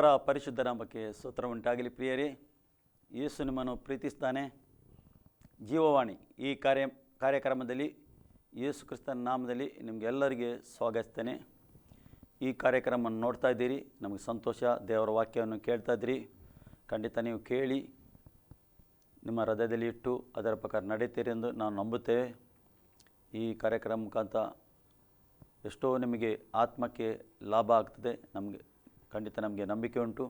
ದೇವರ ಪರಿಶುದ್ಧ ನಾಮಕ್ಕೆ ಸೂತ್ರ ಉಂಟಾಗಲಿ ಪ್ರಿಯರೇ. ಯೇಸು ನಿಮ್ಮನ್ನು ಪ್ರೀತಿಸ್ತಾನೆ. ಜೀವವಾಣಿ ಈ ಕಾರ್ಯ ಕಾರ್ಯಕ್ರಮದಲ್ಲಿ ಯೇಸು ಕ್ರಿಸ್ತನ ನಾಮದಲ್ಲಿ ನಿಮಗೆಲ್ಲರಿಗೆ ಸ್ವಾಗತಿಸ್ತೇನೆ. ಈ ಕಾರ್ಯಕ್ರಮವನ್ನು ನೋಡ್ತಾ ಇದ್ದೀರಿ. ನಮಗೆ ಸಂತೋಷ, ದೇವರ ವಾಕ್ಯವನ್ನು ಕೇಳ್ತಾ ಇದ್ದೀರಿ. ಖಂಡಿತ ನೀವು ಕೇಳಿ, ನಿಮ್ಮ ಹೃದಯದಲ್ಲಿ ಇಟ್ಟು ಅದರ ಪ್ರಕಾರ ನಡೀತೀರಿ ಎಂದು ನಾನು ನಂಬುತ್ತೇವೆ ಈ ಕಾರ್ಯಕ್ರಮ ಮುಖಾಂತರ ಎಷ್ಟೋ ನಿಮಗೆ ಆತ್ಮಕ್ಕೆ ಲಾಭ ಆಗ್ತದೆ. ನಮಗೆ ಖಂಡಿತ ನಮಗೆ ನಂಬಿಕೆ ಉಂಟು.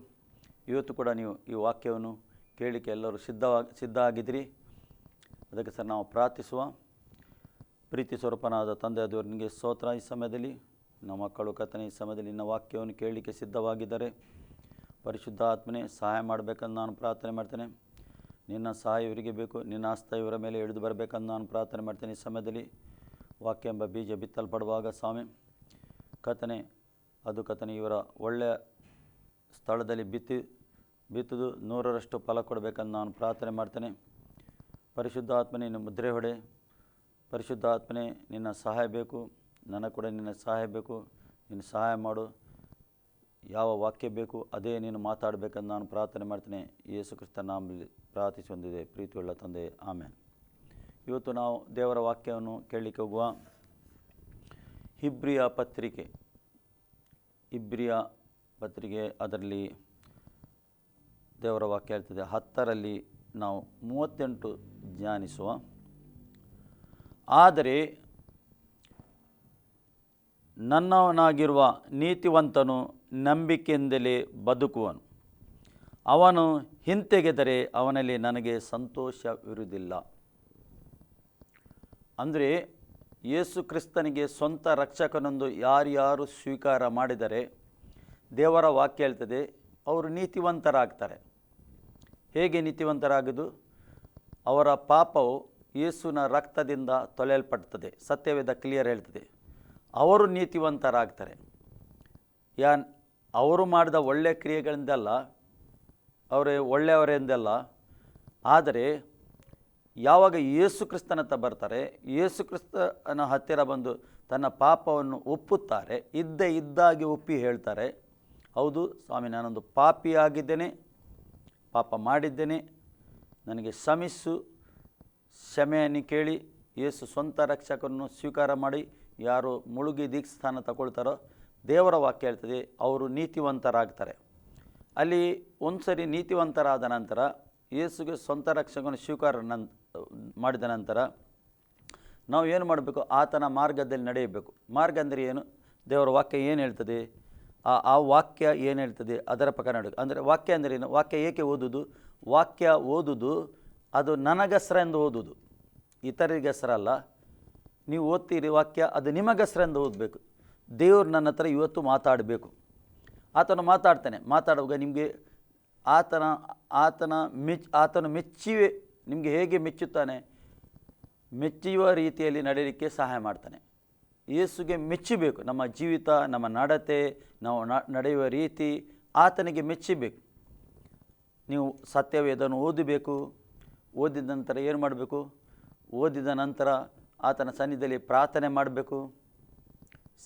ಇವತ್ತು ಕೂಡ ನೀವು ಈ ವಾಕ್ಯವನ್ನು ಕೇಳಲಿಕ್ಕೆ ಎಲ್ಲರೂ ಸಿದ್ಧವಾಗಿ ಸಿದ್ಧ ಆಗಿದ್ದೀರಿ ಅದಕ್ಕೆ ಸರ್ ನಾವು ಪ್ರಾರ್ಥಿಸುವ. ಪ್ರೀತಿ ಸ್ವರೂಪನಾದ ತಂದೆ ಅದು ನಿಮಗೆ ಸ್ತೋತ್ರ. ಈ ಸಮಯದಲ್ಲಿ ನಮ್ಮ ಮಕ್ಕಳು ಕಥನೆ ಈ ಸಮಯದಲ್ಲಿ ನಿನ್ನ ವಾಕ್ಯವನ್ನು ಕೇಳಲಿಕ್ಕೆ ಸಿದ್ಧವಾಗಿದ್ದಾರೆ. ಪರಿಶುದ್ಧ ಆತ್ಮನೇ ಸಹಾಯ ಮಾಡಬೇಕಂದು ನಾನು ಪ್ರಾರ್ಥನೆ ಮಾಡ್ತೇನೆ. ನಿನ್ನ ಸಹಾಯ ಇವರಿಗೆ ಬೇಕು. ನಿನ್ನ ಆಸ್ತ ಇವರ ಮೇಲೆ ಹಿಡಿದು ಬರಬೇಕಂದು ನಾನು ಪ್ರಾರ್ಥನೆ ಮಾಡ್ತೇನೆ. ಈ ಸಮಯದಲ್ಲಿ ವಾಕ್ಯ ಎಂಬ ಬೀಜ ಬಿತ್ತಲ್ಪಡುವಾಗ ಸ್ವಾಮಿ ಕಥನೆ ಅದು ಕಥನೆ ಇವರ ಒಳ್ಳೆಯ ಸ್ಥಳದಲ್ಲಿ ಬಿತ್ತಿ, ಬಿತ್ತುದು ನೂರರಷ್ಟು ಫಲ ಕೊಡಬೇಕಂದು ನಾನು ಪ್ರಾರ್ಥನೆ ಮಾಡ್ತೇನೆ. ಪರಿಶುದ್ಧ ಆತ್ಮನೇ ನಿನ್ನ ಮುದ್ರೆ ಹೊಡೆ. ಪರಿಶುದ್ಧ ಆತ್ಮನೇ ನಿನ್ನ ಸಹಾಯ ಬೇಕು. ನನಗೆ ಕೂಡ ನಿನ್ನ ಸಹಾಯ ಬೇಕು. ನಿನ್ನ ಸಹಾಯ ಮಾಡು. ಯಾವ ವಾಕ್ಯ ಬೇಕು ಅದೇ ನೀನು ಮಾತಾಡಬೇಕಂದು ನಾನು ಪ್ರಾರ್ಥನೆ ಮಾಡ್ತೇನೆ. ಯೇಸು ಕ್ರಿಸ್ತ ನಾಮಲ್ಲಿ ಪ್ರಾರ್ಥಿಸಿ ಹೊಂದಿದೆ. ಪ್ರೀತಿಯುಳ್ಳ ತಂದೆ ಆಮೇಲೆ ಇವತ್ತು ನಾವು ದೇವರ ವಾಕ್ಯವನ್ನು ಕೇಳಲಿಕ್ಕೆ ಹೋಗುವ ಹಿಬ್ರಿಯ ಪತ್ರಿಕೆ. ಇಬ್ರಿಯ ಪತ್ರಿಕೆ ಅದರಲ್ಲಿ ದೇವರ ವಾಕ್ಯ ಹೇಳ್ತದೆ, ಹತ್ತರಲ್ಲಿ ನಾವು ಮೂವತ್ತೆಂಟು ಧ್ಯಾನಿಸುವ. ಆದರೆ ನನ್ನವನಾಗಿರುವ ನೀತಿವಂತನು ನಂಬಿಕೆಯಿಂದಲೇ ಬದುಕುವನು. ಅವನು ಹಿಂತೆಗೆದರೆ ಅವನಲ್ಲಿ ನನಗೆ ಸಂತೋಷವಿರುವುದಿಲ್ಲ. ಅಂದರೆ ಯೇಸು ಕ್ರಿಸ್ತನಿಗೆ ಸ್ವಂತ ರಕ್ಷಕನೊಂದು ಯಾರ್ಯಾರು ಸ್ವೀಕಾರ ಮಾಡಿದರೆ ದೇವರ ವಾಕ್ಯ ಹೇಳ್ತದೆ, ಅವರು ನೀತಿವಂತರಾಗ್ತಾರೆ. ಹೇಗೆ ನೀತಿವಂತರಾಗೋದು? ಅವರ ಪಾಪವು ಯೇಸುವಿನ ರಕ್ತದಿಂದ ತೊಳೆಯಲ್ಪಡ್ತದೆ ಸತ್ಯವೇದ ಕ್ಲಿಯರ್ ಹೇಳ್ತದೆ, ಅವರು ನೀತಿವಂತರಾಗ್ತಾರೆ. ಯಾನ್, ಅವರು ಮಾಡಿದ ಒಳ್ಳೆಯ ಕ್ರಿಯೆಗಳಿಂದಲ್ಲ, ಅವರೇ ಒಳ್ಳೆಯವರೆಂದಲ್ಲ ಆದರೆ ಯಾವಾಗ ಯೇಸು ಕ್ರಿಸ್ತನತ್ತ ಬರ್ತಾರೆ, ಯೇಸು ಕ್ರಿಸ್ತನ ಹತ್ತಿರ ಬಂದು ತನ್ನ ಪಾಪವನ್ನು ಒಪ್ಪುತ್ತಾರೆ, ಇದ್ದೇ ಇದ್ದಾಗಿ ಒಪ್ಪಿ ಹೇಳ್ತಾರೆ ಹೌದು ಸ್ವಾಮಿ, ನಾನೊಂದು ಪಾಪಿಯಾಗಿದ್ದೇನೆ, ಪಾಪ ಮಾಡಿದ್ದೇನೆ, ನನಗೆ ಶ್ರಮಿಸು ಕ್ಷಮೆಯನ್ನು ಕೇಳಿ, ಯೇಸು ಸ್ವಂತ ರಕ್ಷಕರನ್ನು ಸ್ವೀಕಾರ ಮಾಡಿ, ಯಾರು ಮುಳುಗಿ ದೀಕ್ಷಸ್ಥಾನ ತಗೊಳ್ತಾರೋ, ದೇವರ ವಾಕ್ಯ ಹೇಳ್ತದೆ, ಅವರು ನೀತಿವಂತರಾಗ್ತಾರೆ. ಅಲ್ಲಿ ಒಂದು ಸರಿ ನೀತಿವಂತರಾದ ನಂತರ, ಯೇಸುಗೆ ಸ್ವಂತ ರಕ್ಷಕನ ಸ್ವೀಕಾರ ಮಾಡಿದ ನಂತರ, ನಾವು ಏನು ಮಾಡಬೇಕು? ಆತನ ಮಾರ್ಗದಲ್ಲಿ ನಡೆಯಬೇಕು. ಮಾರ್ಗ ಅಂದರೆ ಏನು? ದೇವರ ವಾಕ್ಯ ಏನು ಹೇಳ್ತದೆ? ಆ ಆ ವಾಕ್ಯ ಏನು ಹೇಳ್ತದೆ? ಅದರ ಪ್ರಕಾರ ಅಂದರೆ ವಾಕ್ಯ ಅಂದರೆ ಏನು? ವಾಕ್ಯ ಏಕೆ ಓದುದು? ವಾಕ್ಯ ಓದುದು, ಅದು ನನಗಸ್ರ ಎಂದು ಓದುದು. ಇತರರಿಗಸ್ರ ಅಲ್ಲ. ನೀವು ಓದ್ತೀರಿ ವಾಕ್ಯ, ಅದು ನಿಮಗಸ್ರ ಎಂದು ಓದಬೇಕು. ದೇವರು ನನ್ನ ಹತ್ರ ಇವತ್ತು ಮಾತಾಡಬೇಕು. ಆತನು ಮಾತಾಡ್ತಾನೆ. ಮಾತಾಡುವಾಗ ನಿಮಗೆ ಆತನ ಆತನ ಮೆಚ್, ಆತನು ಮೆಚ್ಚಿವೆ, ನಿಮಗೆ ಹೇಗೆ ಮೆಚ್ಚುತ್ತಾನೆ? ಮೆಚ್ಚುವ ರೀತಿಯಲ್ಲಿ ನಡೆಯಲಿಕ್ಕೆ ಸಹಾಯ ಮಾಡ್ತಾನೆ. ಯೇಸುಗೆ ಮೆಚ್ಚಬೇಕು. ನಮ್ಮ ಜೀವಿತ, ನಮ್ಮ ನಡತೆ, ನಾವು ನಡೆಯುವ ರೀತಿ ಆತನಿಗೆ ಮೆಚ್ಚಬೇಕು. ನೀವು ಸತ್ಯವೇದನ್ನು ಓದಬೇಕು, ಓದಿದ ನಂತರ ಏನು ಮಾಡಬೇಕು? ಓದಿದ ನಂತರ ಆತನ ಸನ್ನಿಧಿಯಲ್ಲಿ ಪ್ರಾರ್ಥನೆ ಮಾಡಬೇಕು.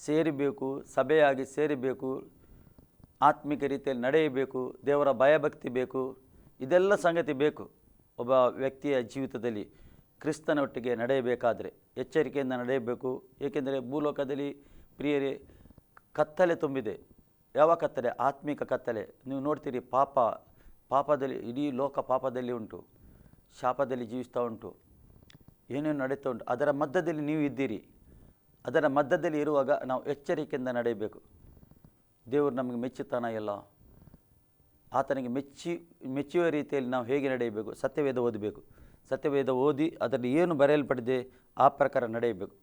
ಸೇರಿಬೇಕು, ಸಭೆಯಾಗಿ ಸೇರಿಬೇಕು, ಆತ್ಮಿಕ ರೀತಿಯಲ್ಲಿ ನಡೆಯಬೇಕು, ದೇವರ ಭಯಭಕ್ತಿ ಬೇಕು, ಇದೆಲ್ಲ ಸಂಗತಿ ಬೇಕು. ಒಬ್ಬ ವ್ಯಕ್ತಿಯ ಜೀವಿತದಲ್ಲಿ ಕ್ರಿಸ್ತನೊಟ್ಟಿಗೆ ನಡೆಯಬೇಕಾದರೆ ಎಚ್ಚರಿಕೆಯಿಂದ ನಡೆಯಬೇಕು. ಏಕೆಂದರೆ ಭೂಲೋಕದಲ್ಲಿ ಪ್ರಿಯರೇ, ಕತ್ತಲೆ ತುಂಬಿದೆ. ಯಾವ ಕತ್ತಲೆ? ಆತ್ಮಿಕ ಕತ್ತಲೆ. ನೀವು ನೋಡ್ತೀರಿ ಪಾಪ, ಪಾಪದಲ್ಲಿ, ಇಡೀ ಲೋಕ ಪಾಪದಲ್ಲಿ ಉಂಟು. ಶಾಪದಲ್ಲಿ ಜೀವಿಸ್ತಾ ಉಂಟು. ಏನೇನು ನಡೀತಾ ಉಂಟು. ಅದರ ಮಧ್ಯದಲ್ಲಿ ನೀವು ಇದ್ದೀರಿ. ಅದರ ಮಧ್ಯದಲ್ಲಿ ಇರುವಾಗ ನಾವು ಎಚ್ಚರಿಕೆಯಿಂದ ನಡೆಯಬೇಕು. ದೇವರು ನಮಗೆ ಮೆಚ್ಚುತ್ತಾನ ಎಲ್ಲ. ಆತನಿಗೆ ಮೆಚ್ಚಿ, ಮೆಚ್ಚುವ ರೀತಿಯಲ್ಲಿ ನಾವು ಹೇಗೆ ನಡೆಯಬೇಕು? ಸತ್ಯವೇದ ಓದಬೇಕು. ಸತ್ಯವೇದ ಓದಿ ಅದರಲ್ಲಿ ಏನು ಬರೆಯಲ್ಪಟ್ಟಿದೆ ಆ ಪ್ರಕಾರ ನಡೆಯಬೇಕು.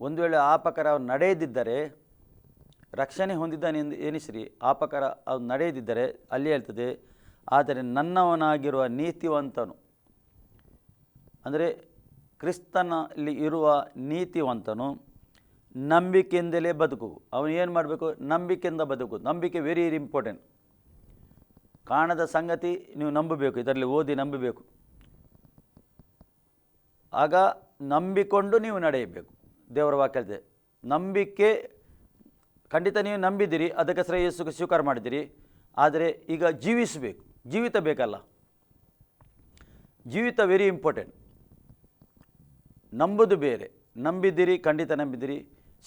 ಒಂದು ವೇಳೆ ಆ ಪ್ರಕಾರ ಅವನು ನಡೆಯದಿದ್ದರೆ, ರಕ್ಷಣೆ ಹೊಂದಿದ್ದಾನೆ ಎಂದು ಎನಿಸಿರಿ ಆ ಪ್ರಕಾರ ಅವನು ನಡೆಯದಿದ್ದರೆ ಅಲ್ಲಿ ಹೇಳ್ತದೆ, ಆದರೆ ನನ್ನವನಾಗಿರುವ ನೀತಿವಂತನು, ಅಂದರೆ ಕ್ರಿಸ್ತನಲ್ಲಿ ಇರುವ ನೀತಿವಂತನು ನಂಬಿಕೆಯಿಂದಲೇ ಬದುಕು. ಅವನು ಏನು ಮಾಡಬೇಕು? ನಂಬಿಕೆಯಿಂದ ಬದುಕು. ನಂಬಿಕೆ ವೆರಿ ಇಂಪಾರ್ಟೆಂಟ್ ಕಾಣದ ಸಂಗತಿ ನೀವು ನಂಬಬೇಕು, ಇದರಲ್ಲಿ ಓದಿ ನಂಬಬೇಕು. ಆಗ ನಂಬಿಕೊಂಡು ನೀವು ನಡೆಯಬೇಕು. ದೇವರ ವಾಕ್ಯತೆ ನಂಬಿಕೆ, ಖಂಡಿತ ನೀವು ನಂಬಿದ್ದೀರಿ, ಅದಕ್ಕೆ ಶ್ರೇಯಸ್ಸು ಸ್ವೀಕಾರ ಮಾಡಿದ್ದೀರಿ, ಆದರೆ ಈಗ ಜೀವಿಸಬೇಕು ಜೀವಿತ ಬೇಕಲ್ಲ ಜೀವಿತ ವೆರಿ ಇಂಪಾರ್ಟೆಂಟ್ ನಂಬುದು ಬೇರೆ, ನಂಬಿದ್ದೀರಿ, ಖಂಡಿತ ನಂಬಿದ್ದೀರಿ,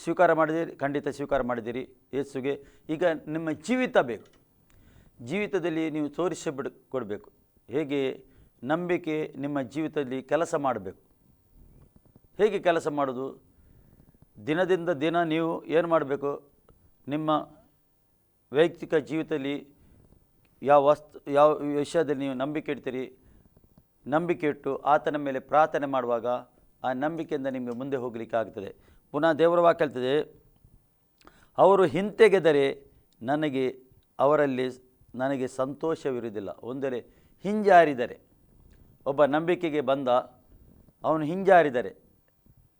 ಸ್ವೀಕಾರ ಮಾಡಿದಿರಿ ಖಂಡಿತ ಸ್ವೀಕಾರ ಮಾಡಿದಿರಿ ಯೇಸುಗೆ ಈಗ ನಿಮ್ಮ ಜೀವಿತ ಬೇಕು. ಜೀವಿತದಲ್ಲಿ ನೀವು ತೋರಿಸಿ ಬಿಡ್ ಕೊಡಬೇಕು. ಹೇಗೆ? ನಂಬಿಕೆ ನಿಮ್ಮ ಜೀವಿತದಲ್ಲಿ ಕೆಲಸ ಮಾಡಬೇಕು. ಹೇಗೆ ಕೆಲಸ ಮಾಡೋದು? ದಿನದಿಂದ ದಿನ ನೀವು ಏನು ಮಾಡಬೇಕು? ನಿಮ್ಮ ವೈಯಕ್ತಿಕ ಜೀವಿತದಲ್ಲಿ ಯಾವ ವಸ್ತು, ಯಾವ ವಿಷಯದಲ್ಲಿ ನೀವು ನಂಬಿಕೆ ಇಡ್ತೀರಿ? ನಂಬಿಕೆ ಇಟ್ಟು ಆತನ ಮೇಲೆ ಪ್ರಾರ್ಥನೆ ಮಾಡುವಾಗ ಆ ನಂಬಿಕೆಯಿಂದ ನಿಮಗೆ ಮುಂದೆ ಹೋಗಲಿಕ್ಕೆ ಆಗ್ತದೆ. ಪುನಃ ದೇವರ ವಾಕ್ಯ ಹೇಳ್ತದೆ, ಅವರು ಹಿಂತೆಗೆದರೆ ನನಗೆ, ಅವರಲ್ಲಿ ನನಗೆ ಸಂತೋಷವಿರುವುದಿಲ್ಲ. ಒಂದರೆ ಹಿಂಜಾರಿದರೆ, ಒಬ್ಬ ನಂಬಿಕೆಗೆ ಬಂದ, ಅವನು ಹಿಂಜಾರಿದರೆ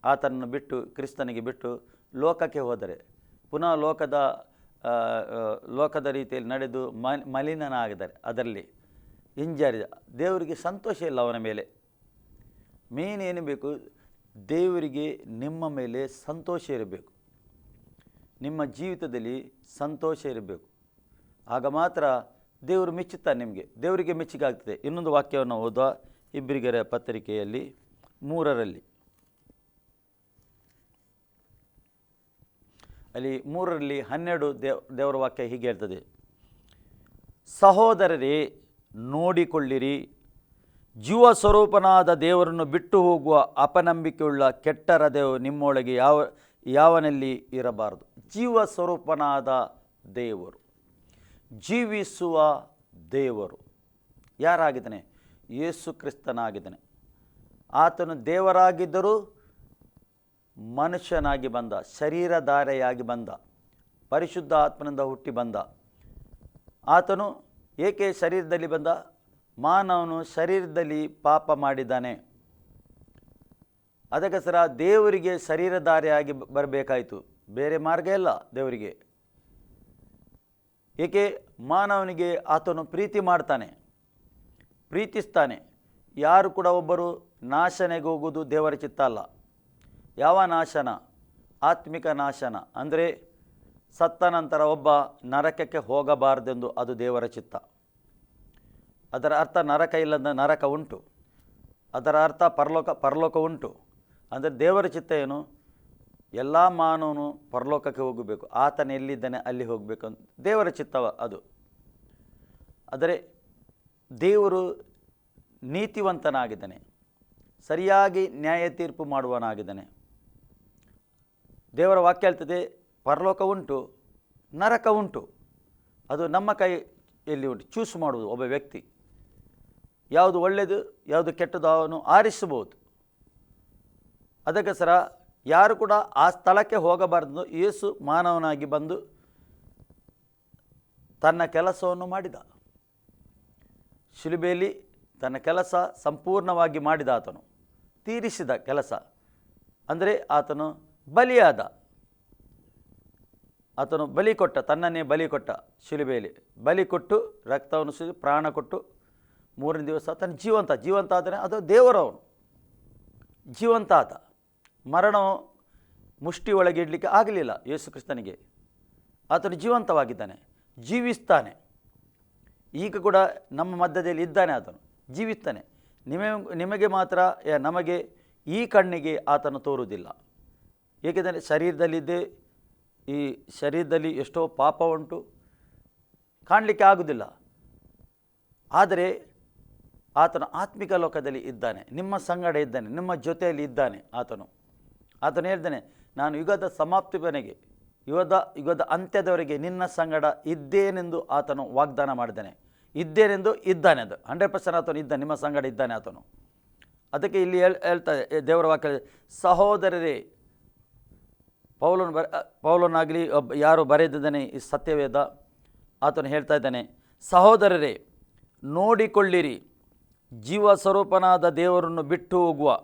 ಆತನನ್ನು ಬಿಟ್ಟು ಕ್ರಿಸ್ತನಿಗೆ ಬಿಟ್ಟು ಲೋಕಕ್ಕೆ ಹೋದರೆ. ಪುನಃ ಲೋಕದ ಲೋಕದ ರೀತಿಯಲ್ಲಿ ನಡೆದು ಮಲಿನನಾಗಿದ್ದಾರೆ. ಅದರಲ್ಲಿ ಹಿಂಜಾರಿದ. ದೇವರಿಗೆ ಸಂತೋಷ ಇಲ್ಲ ಅವನ ಮೇಲೆ. ಮೇನ್ ಏನು ಬೇಕು? ದೇವರಿಗೆ ನಿಮ್ಮ ಮೇಲೆ ಸಂತೋಷ ಇರಬೇಕು. ನಿಮ್ಮ ಜೀವಿತದಲ್ಲಿ ಸಂತೋಷ ಇರಬೇಕು. ಆಗ ಮಾತ್ರ ದೇವರು ಮೆಚ್ಚುತ್ತಾನೆ ನಿಮಗೆ. ದೇವರಿಗೆ ಮೆಚ್ಚುಗೆ ಆಗ್ತದೆ. ಇನ್ನೊಂದು ವಾಕ್ಯವನ್ನು ಓದುವ ಇಬ್ಬರಿಗರ ಪತ್ರಿಕೆಯಲ್ಲಿ ಮೂರರಲ್ಲಿ. ಅಲ್ಲಿ ಮೂರರಲ್ಲಿ ಹನ್ನೆರಡು ದೇವ್ ದೇವರ ವಾಕ್ಯ ಹೀಗೆ ಹೇಳ್ತದೆ. ಸಹೋದರರೇ, ನೋಡಿಕೊಳ್ಳಿರಿ. ಜೀವ ಸ್ವರೂಪನಾದ ದೇವರನ್ನು ಬಿಟ್ಟು ಹೋಗುವ ಅಪನಂಬಿಕೆಯುಳ್ಳ ಕೆಟ್ಟ ಹೃದಯವು ನಿಮ್ಮೊಳಗೆ ಯಾವ, ಯಾವನಲ್ಲಿ ಇರಬಾರದು? ಜೀವ ಸ್ವರೂಪನಾದ ದೇವರು. ಜೀವಿಸುವ ದೇವರು. ಯಾರಾಗಿದ್ದಾನೆ? ಯೇಸು ಕ್ರಿಸ್ತನಾಗಿದ್ದಾನೆ. ಆತನು ದೇವರಾಗಿದ್ದರೂ ಮನುಷ್ಯನಾಗಿ ಬಂದ, ಶರೀರಧಾರೆಯಾಗಿ ಬಂದ ಪರಿಶುದ್ಧ ಆತ್ಮನಿಂದ ಹುಟ್ಟಿ ಬಂದ. ಆತನು ಏಕೆ ಶರೀರದಲ್ಲಿ ಬಂದ? ಮಾನವನು ಶರೀರದಲ್ಲಿ ಪಾಪ ಮಾಡಿದ್ದಾನೆ. ಅದಕ್ಕೋಸ್ಕರ ದೇವರಿಗೆ ಶರೀರಧಾರೆಯಾಗಿ ಬರಬೇಕಾಯಿತು. ಬೇರೆ ಮಾರ್ಗ ಇಲ್ಲ ದೇವರಿಗೆ. ಏಕೆ? ಮಾನವನಿಗೆ ಆತನು ಪ್ರೀತಿ ಮಾಡ್ತಾನೆ, ಪ್ರೀತಿಸ್ತಾನೆ. ಯಾರು ಕೂಡ ಒಬ್ಬರು ನಾಶನೆಗೆ ಹೋಗುವುದು ದೇವರ ಚಿತ್ತ ಅಲ್ಲ. ಯಾವ ನಾಶನ? ಆತ್ಮಿಕ ನಾಶನ ಅಂದರೆ ಸತ್ತ ನಂತರ ಒಬ್ಬ ನರಕಕ್ಕೆ ಹೋಗಬಾರದೆಂದು ಅದು ದೇವರ ಚಿತ್ತ. ಅದರ ಅರ್ಥ ನರಕ ಇಲ್ಲದ ನರಕ ಉಂಟು. ಅದರ ಅರ್ಥ ಪರಲೋಕ ಪರಲೋಕ ಉಂಟು. ಅಂದರೆ ದೇವರ ಚಿತ್ತ ಏನು? ಎಲ್ಲ ಮಾನವನು ಪರಲೋಕಕ್ಕೆ ಹೋಗಬೇಕು. ಆತನ ಎಲ್ಲಿದ್ದಾನೆ ಅಲ್ಲಿ ಹೋಗಬೇಕು ಅಂತ. ದೇವರ ಚಿತ್ತವ ಅದು. ಆದರೆ ದೇವರು ನೀತಿವಂತನಾಗಿದ್ದಾನೆ. ಸರಿಯಾಗಿ ನ್ಯಾಯ ತೀರ್ಪು ಮಾಡುವನಾಗಿದ್ದಾನೆ ದೇವರ ವಾಕ್ಯ ಹೇಳ್ತದೆ ಪರಲೋಕ ಉಂಟು ನರಕ ಉಂಟು ಅದು ನಮ್ಮ ಕೈಯಲ್ಲಿ ಉಂಟು. ಚೂಸ್ ಮಾಡುವುದು ಒಬ್ಬ ವ್ಯಕ್ತಿ. ಯಾವುದು ಒಳ್ಳೆಯದು, ಯಾವುದು ಕೆಟ್ಟದ್ದು ಅವನು ಆರಿಸಬಹುದು. ಅದಕ್ಕೋಸ್ಕರ ಯಾರು ಕೂಡ ಆ ಸ್ಥಳಕ್ಕೆ ಹೋಗಬಾರ್ದು. ಯೇಸು ಮಾನವನಾಗಿ ಬಂದು ತನ್ನ ಕೆಲಸವನ್ನು ಮಾಡಿದ. ಶಿಲುಬೆಯಲ್ಲಿ ತನ್ನ ಕೆಲಸ ಸಂಪೂರ್ಣವಾಗಿ ಮಾಡಿದ ಆತನು. ತೀರಿಸಿದ ಕೆಲಸ. ಅಂದರೆ ಆತನು ಬಲಿಯಾದ. ಆತನು ಬಲಿ ಕೊಟ್ಟ, ತನ್ನನ್ನೇ ಬಲಿ ಕೊಟ್ಟ ಶಿಲುಬೆಯಲ್ಲಿ. ಬಲಿ ಕೊಟ್ಟು, ರಕ್ತವನ್ನು ಸುರಿ ಪ್ರಾಣ ಕೊಟ್ಟು, ಮೂರನೇ ದಿವಸ ತನ್ನ ಜೀವಂತ ಜೀವಂತ ಆದರೆ ಅದು ದೇವರವನು. ಜೀವಂತ ಆತ ಮರಣ ಮುಷ್ಟಿ ಒಳಗೆ ಇಡಲಿಕ್ಕೆ ಆಗಲಿಲ್ಲ ಯೇಸು ಕ್ರಿಸ್ತನಿಗೆ. ಆತನು ಜೀವಂತವಾಗಿದ್ದಾನೆ, ಜೀವಿಸ್ತಾನೆ. ಈಗ ಕೂಡ ನಮ್ಮ ಮಧ್ಯದಲ್ಲಿ ಇದ್ದಾನೆ ಆತನು, ಜೀವಿಸ್ತಾನೆ. ನಿಮಗೆ ನಿಮಗೆ ಮಾತ್ರ ನಮಗೆ ಈ ಕಣ್ಣಿಗೆ ಆತನು ತೋರುವುದಿಲ್ಲ. ಏಕೆಂದರೆ ಶರೀರದಲ್ಲಿದ್ದೇ ಈ ಶರೀರದಲ್ಲಿ ಎಷ್ಟೋ ಪಾಪ ಉಂಟು. ಕಾಣಲಿಕ್ಕೆ ಆಗುವುದಿಲ್ಲ ಆದರೆ ಆತನು ಆತ್ಮಿಕ ಲೋಕದಲ್ಲಿ ಇದ್ದಾನೆ. ನಿಮ್ಮ ಸಂಗಡ ಇದ್ದಾನೆ. ನಿಮ್ಮ ಜೊತೆಯಲ್ಲಿ ಇದ್ದಾನೆ ಆತನು. ಆತನು ಹೇಳ್ತಾನೆ, ನಾನು ಯುಗದ ಸಮಾಪ್ತಿವರೆಗೆ, ಯುಗದ ಯುಗದ ಅಂತ್ಯದವರೆಗೆ ನಿನ್ನ ಸಂಗಡ ಇದ್ದೇನೆಂದು ಆತನು ವಾಗ್ದಾನ ಮಾಡಿದ್ದಾನೆ. ಇದ್ದೇನೆಂದು ಇದ್ದಾನೆ ಅದು. ಹಂಡ್ರೆಡ್ ಪರ್ಸೆಂಟ್ ಆತನು ಇದ್ದಾನೆ. ನಿಮ್ಮ ಸಂಗಡ ಇದ್ದಾನೆ ಆತನು. ಅದಕ್ಕೆ ಇಲ್ಲಿ ಹೇಳ್ತಾ, ದೇವರ ವಾಕ್ಯ ಸಹೋದರರೇ ಪೌಲನು ಬರ, ಪೌಲನಾಗಲಿ ಯಾರು ಬರೆದಿದ್ದಾನೆ ಈ ಸತ್ಯವೇದ. ಆತನು ಹೇಳ್ತಾ ಇದ್ದಾನೆ, ಸಹೋದರರೇ, ನೋಡಿಕೊಳ್ಳಿರಿ. ಜೀವ ಸ್ವರೂಪನಾದ ದೇವರನ್ನು ಬಿಟ್ಟು ಹೋಗುವ.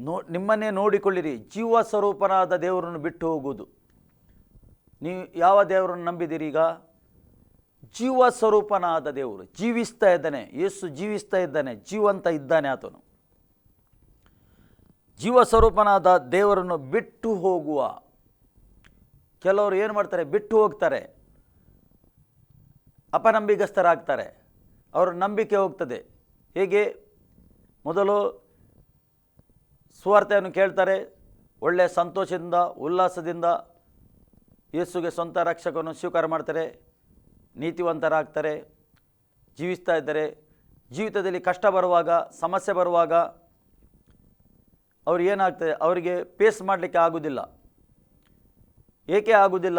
ನೋ, ನಿಮ್ಮನ್ನೇ ನೋಡಿಕೊಳ್ಳಿರಿ. ಜೀವ ಸ್ವರೂಪನಾದ ದೇವರನ್ನು ಬಿಟ್ಟು ಹೋಗುವುದು. ನೀವು ಯಾವ ದೇವರನ್ನು ನಂಬಿದಿರಿ ಈಗ? ಜೀವ ಸ್ವರೂಪನಾದ ದೇವರು. ಜೀವಿಸ್ತಾ ಇದ್ದಾನೆ. ಯೇಸು ಜೀವಿಸ್ತಾ ಇದ್ದಾನೆ. ಜೀವಂತ ಇದ್ದಾನೆ ಆತನು. ಜೀವ ಸ್ವರೂಪನಾದ ದೇವರನ್ನು ಬಿಟ್ಟು ಹೋಗುವ. ಕೆಲವರು ಏನು ಮಾಡ್ತಾರೆ? ಬಿಟ್ಟು ಹೋಗ್ತಾರೆ. ಅಪನಂಬಿಗಸ್ಥರಾಗ್ತಾರೆ. ಅವರ ನಂಬಿಕೆ ಹೋಗ್ತದೆ. ಹೇಗೆ? ಮೊದಲು ಸುವಾರ್ತೆಯನ್ನು ಕೇಳ್ತಾರೆ. ಒಳ್ಳೆಯ ಸಂತೋಷದಿಂದ, ಉಲ್ಲಾಸದಿಂದ ಯೇಸುಗೆ ಸ್ವಂತ ರಕ್ಷಕವನ್ನು ಸ್ವೀಕಾರ ಮಾಡ್ತಾರೆ. ನೀತಿವಂತರಾಗ್ತಾರೆ. ಜೀವಿಸ್ತಾ ಇದ್ದಾರೆ. ಜೀವಿತದಲ್ಲಿ ಕಷ್ಟ ಬರುವಾಗ, ಸಮಸ್ಯೆ ಬರುವಾಗ ಅವ್ರು ಏನಾಗ್ತದೆ ಅವರಿಗೆ ಪೇಸ್ ಮಾಡಲಿಕ್ಕೆ ಆಗೋದಿಲ್ಲ. ಏಕೆ ಆಗುವುದಿಲ್ಲ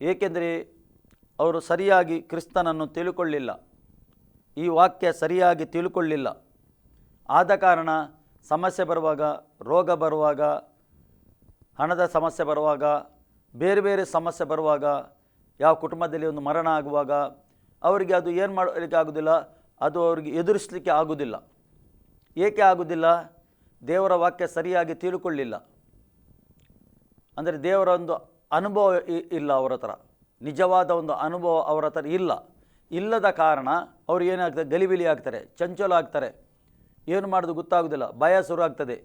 ಏಕೆಂದರೆ ಅವರು ಸರಿಯಾಗಿ ಕ್ರಿಸ್ತನನ್ನು ತಿಳ್ಕೊಳ್ಳಿಲ್ಲ. ಈ ವಾಕ್ಯ ಸರಿಯಾಗಿ ತಿಳ್ಕೊಳ್ಳಿಲ್ಲ. ಆದ ಕಾರಣ ಸಮಸ್ಯೆ ಬರುವಾಗ, ರೋಗ ಬರುವಾಗ, ಹಣದ ಸಮಸ್ಯೆ ಬರುವಾಗ, ಬೇರೆ ಬೇರೆ ಸಮಸ್ಯೆ ಬರುವಾಗ, ಯಾವ ಕುಟುಂಬದಲ್ಲಿ ಒಂದು ಮರಣ ಆಗುವಾಗ, ಅವರಿಗೆ ಅದು ಏನು ಮಾಡಲಿಕ್ಕೆ ಆಗೋದಿಲ್ಲ? ಅದು ಅವರಿಗೆ ಎದುರಿಸಲಿಕ್ಕೆ ಆಗೋದಿಲ್ಲ. ಏಕೆ ಆಗೋದಿಲ್ಲ? ದೇವರ ವಾಕ್ಯ ಸರಿಯಾಗಿ ತಿಳ್ಕೊಳ್ಳಿಲ್ಲ ಅಂದರೆ ದೇವರ ಒಂದು ಅನುಭವ ಇಲ್ಲ ಅವರ ಹತ್ರ. ನಿಜವಾದ ಒಂದು ಅನುಭವ ಅವರ ಹತ್ರ ಇಲ್ಲ. ಇಲ್ಲದ ಕಾರಣ ಅವ್ರು ಏನಾಗ್ತದೆ ಗಲಿಬಿಲಿ ಆಗ್ತಾರೆ, ಚಂಚಲ ಆಗ್ತಾರೆ. ಏನು ಮಾಡೋದು ಗೊತ್ತಾಗೋದಿಲ್ಲ. ಭಯ ಶುರು ಆಗ್ತದೆ.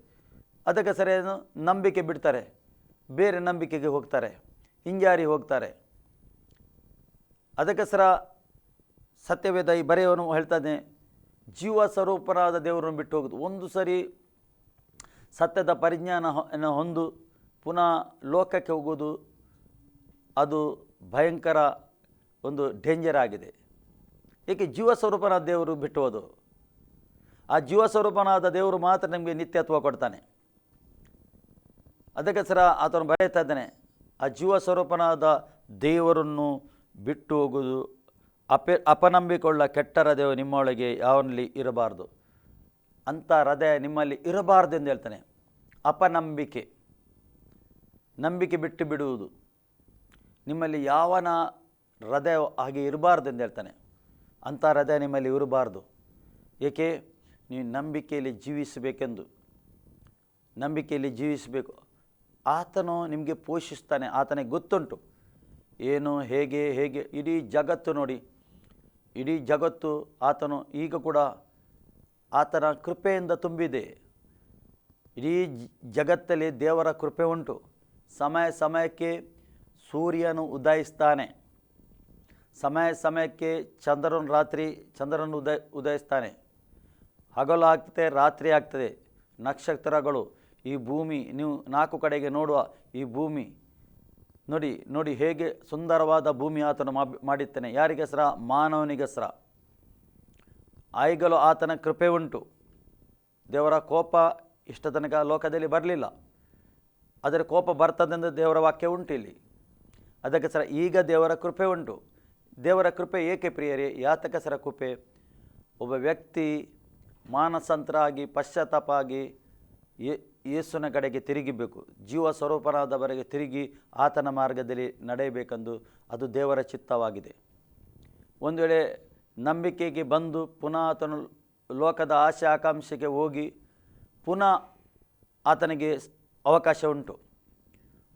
ಅದಕ್ಕೆ ಸರಿಯಾದ ನಂಬಿಕೆ ಬಿಡ್ತಾರೆ. ಬೇರೆ ನಂಬಿಕೆಗೆ ಹೋಗ್ತಾರೆ. ಹಿಂಜಾರಿ ಹೋಗ್ತಾರೆ. ಅದಕ್ಕೆ ಸರ ಸತ್ಯವೇದ ಈ ಬರೆಯವನು ಹೇಳ್ತಾನೆ ಜೀವ ಸ್ವರೂಪರಾದ ದೇವರನ್ನು ಬಿಟ್ಟು ಹೋಗೋದು. ಒಂದು ಸರಿ ಸತ್ಯದ ಪರಿಜ್ಞಾನ ಹೊಂದು ಪುನಃ ಲೋಕಕ್ಕೆ ಹೋಗೋದು ಅದು ಭಯಂಕರ ಒಂದು ಡೇಂಜರ್ ಆಗಿದೆ. ಏಕೆ ಜೀವ ಸ್ವರೂಪನ ದೇವರು ಬಿಟ್ಟು ಹೋದು? ಆ ಜೀವ ಸ್ವರೂಪನಾದ ದೇವರು ಮಾತ್ರ ನಿಮಗೆ ನಿತ್ಯತ್ವ ಕೊಡ್ತಾನೆ. ಅದಕ್ಕೆ ಸರ ಆತನು ಬರೆಯುತ್ತಾ ಇದ್ದಾನೆ, ಆ ಜೀವ ಸ್ವರೂಪನಾದ ದೇವರನ್ನು ಬಿಟ್ಟು ಹೋಗುವುದು ಅಪೆ, ಅಪನಂಬಿಕೊಳ್ಳ ಕೆಟ್ಟರ ದೇವರು ನಿಮ್ಮೊಳಗೆ ಯಾವನಲ್ಲಿ ಇರಬಾರ್ದು. ಅಂಥ ಹೃದಯ ನಿಮ್ಮಲ್ಲಿ ಇರಬಾರ್ದು ಎಂದು ಹೇಳ್ತಾನೆ. ಅಪನಂಬಿಕೆ. ನಂಬಿಕೆ ಬಿಟ್ಟು ಬಿಡುವುದು. ನಿಮ್ಮಲ್ಲಿ ಯಾವನ ಹೃದಯ ಹಾಗೆ ಇರಬಾರ್ದು ಎಂದು ಹೇಳ್ತಾನೆ. ಅಂಥ ಹೃದಯ ನಿಮ್ಮಲ್ಲಿ ಇರಬಾರ್ದು. ಏಕೆ? ನೀವು ನಂಬಿಕೆಯಲ್ಲಿ ಜೀವಿಸಬೇಕೆಂದು. ನಂಬಿಕೆಯಲ್ಲಿ ಜೀವಿಸಬೇಕು. ಆತನು ನಿಮಗೆ ಪೋಷಿಸ್ತಾನೆ. ಆತನಿಗೆ ಗೊತ್ತುಂಟು. ಏನು, ಹೇಗೆ ಹೇಗೆ, ಇಡೀ ಜಗತ್ತು ನೋಡಿ. ಇಡೀ ಜಗತ್ತು ಆತನು ಈಗ ಕೂಡ ಆತನ ಕೃಪೆಯಿಂದ ತುಂಬಿದೆ. ಇಡೀ ಜಗತ್ತಲ್ಲಿ ದೇವರ ಕೃಪೆ ಉಂಟು. ಸಮಯ ಸಮಯಕ್ಕೆ ಸೂರ್ಯನು ಉದಯಿಸ್ತಾನೆ. ಸಮಯ ಸಮಯಕ್ಕೆ ಚಂದ್ರನು ರಾತ್ರಿ, ಚಂದ್ರನು ಉದಯ, ಉದಯಿಸ್ತಾನೆ. ಹಗಲು ಆಗ್ತದೆ, ರಾತ್ರಿ ಆಗ್ತದೆ. ನಕ್ಷತ್ರಗಳು, ಈ ಭೂಮಿ, ನೀವು ನಾಲ್ಕು ಕಡೆಗೆ ನೋಡುವ ಈ ಭೂಮಿ. ನೋಡಿ ನೋಡಿ ಹೇಗೆ ಸುಂದರವಾದ ಭೂಮಿ ಆತನು ಮಾಡಿದ್ದಾನೆ. ಯಾರಿಗೆ ಹೆಸರ? ಮಾನವನಿಗೆ ಹೆಸರ. ಆಯ್ಗಲು ಆತನ ಕೃಪೆ ಉಂಟು. ದೇವರ ಕೋಪ ಇಷ್ಟ ತನಕ ಲೋಕದಲ್ಲಿ ಬರಲಿಲ್ಲ. ಆದರೆ ಕೋಪ ಬರ್ತದೆಂದು ದೇವರ ವಾಕ್ಯ ಉಂಟು ಇಲ್ಲಿ ಅದಕ್ಕೆ ಸರ ಈಗ ದೇವರ ಕೃಪೆ ಉಂಟು. ದೇವರ ಕೃಪೆ ಏಕೆ ಪ್ರಿಯರೇ? ಯಾತಕ ಸರ ಕೃಪೆ? ಒಬ್ಬ ವ್ಯಕ್ತಿ ಮಾನಸಂತರಾಗಿ ಪಶ್ಚಾತ್ತಾಪ ಆಗಿ ಯೇಸುವಿನ ಕಡೆಗೆ ತಿರುಗಿಬೇಕು. ಜೀವ ಸ್ವರೂಪನಾದವರೆಗೆ ತಿರುಗಿ ಆತನ ಮಾರ್ಗದಲ್ಲಿ ನಡೆಯಬೇಕೆಂದು ಅದು ದೇವರ ಚಿತ್ತವಾಗಿದೆ. ಒಂದು ವೇಳೆ ನಂಬಿಕೆಗೆ ಬಂದು ಪುನಃ ಆತನು ಲೋಕದ ಆಶೆ ಆಕಾಂಕ್ಷೆಗೆ ಹೋಗಿ ಪುನಃ ಆತನಿಗೆ ಅವಕಾಶ ಉಂಟು.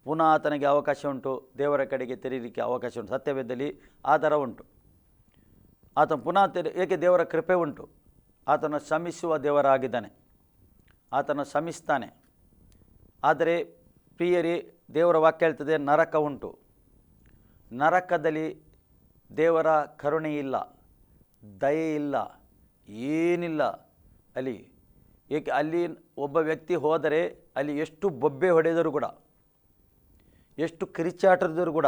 ಪುನಃ ಆತನಿಗೆ ಅವಕಾಶ ಉಂಟು. ದೇವರ ಕಡೆಗೆ ತೆರೀಲಿಕ್ಕೆ ಅವಕಾಶ ಉಂಟು. ಸತ್ಯವೇದಲ್ಲಿ ಆ ಥರ ಉಂಟು. ಆತ ಪುನಃ ತೆರೆ, ಏಕೆ ದೇವರ ಕೃಪೆ ಉಂಟು? ಆತನ ಶ್ರಮಿಸುವ ದೇವರಾಗಿದ್ದಾನೆ. ಆತನ ಶ್ರಮಿಸ್ತಾನೆ ಆದರೆ ಪ್ರಿಯರಿ, ದೇವರ ವಾಕ್ಯ ಹೇಳ್ತದೆ ನರಕ ಉಂಟು. ನರಕದಲ್ಲಿ ದೇವರ ಕರುಣೆ ಇಲ್ಲ ದಯೆ ಇಲ್ಲ, ಏನಿಲ್ಲ. ಅಲ್ಲಿ ಏಕೆ ಅಲ್ಲಿ ಒಬ್ಬ ವ್ಯಕ್ತಿ ಹೋದರೆ ಅಲ್ಲಿ ಎಷ್ಟು ಬೊಬ್ಬೆ ಹೊಡೆದರೂ ಕೂಡ, ಎಷ್ಟು ಕಿರಿಚಾಟರಿದ್ರು ಕೂಡ,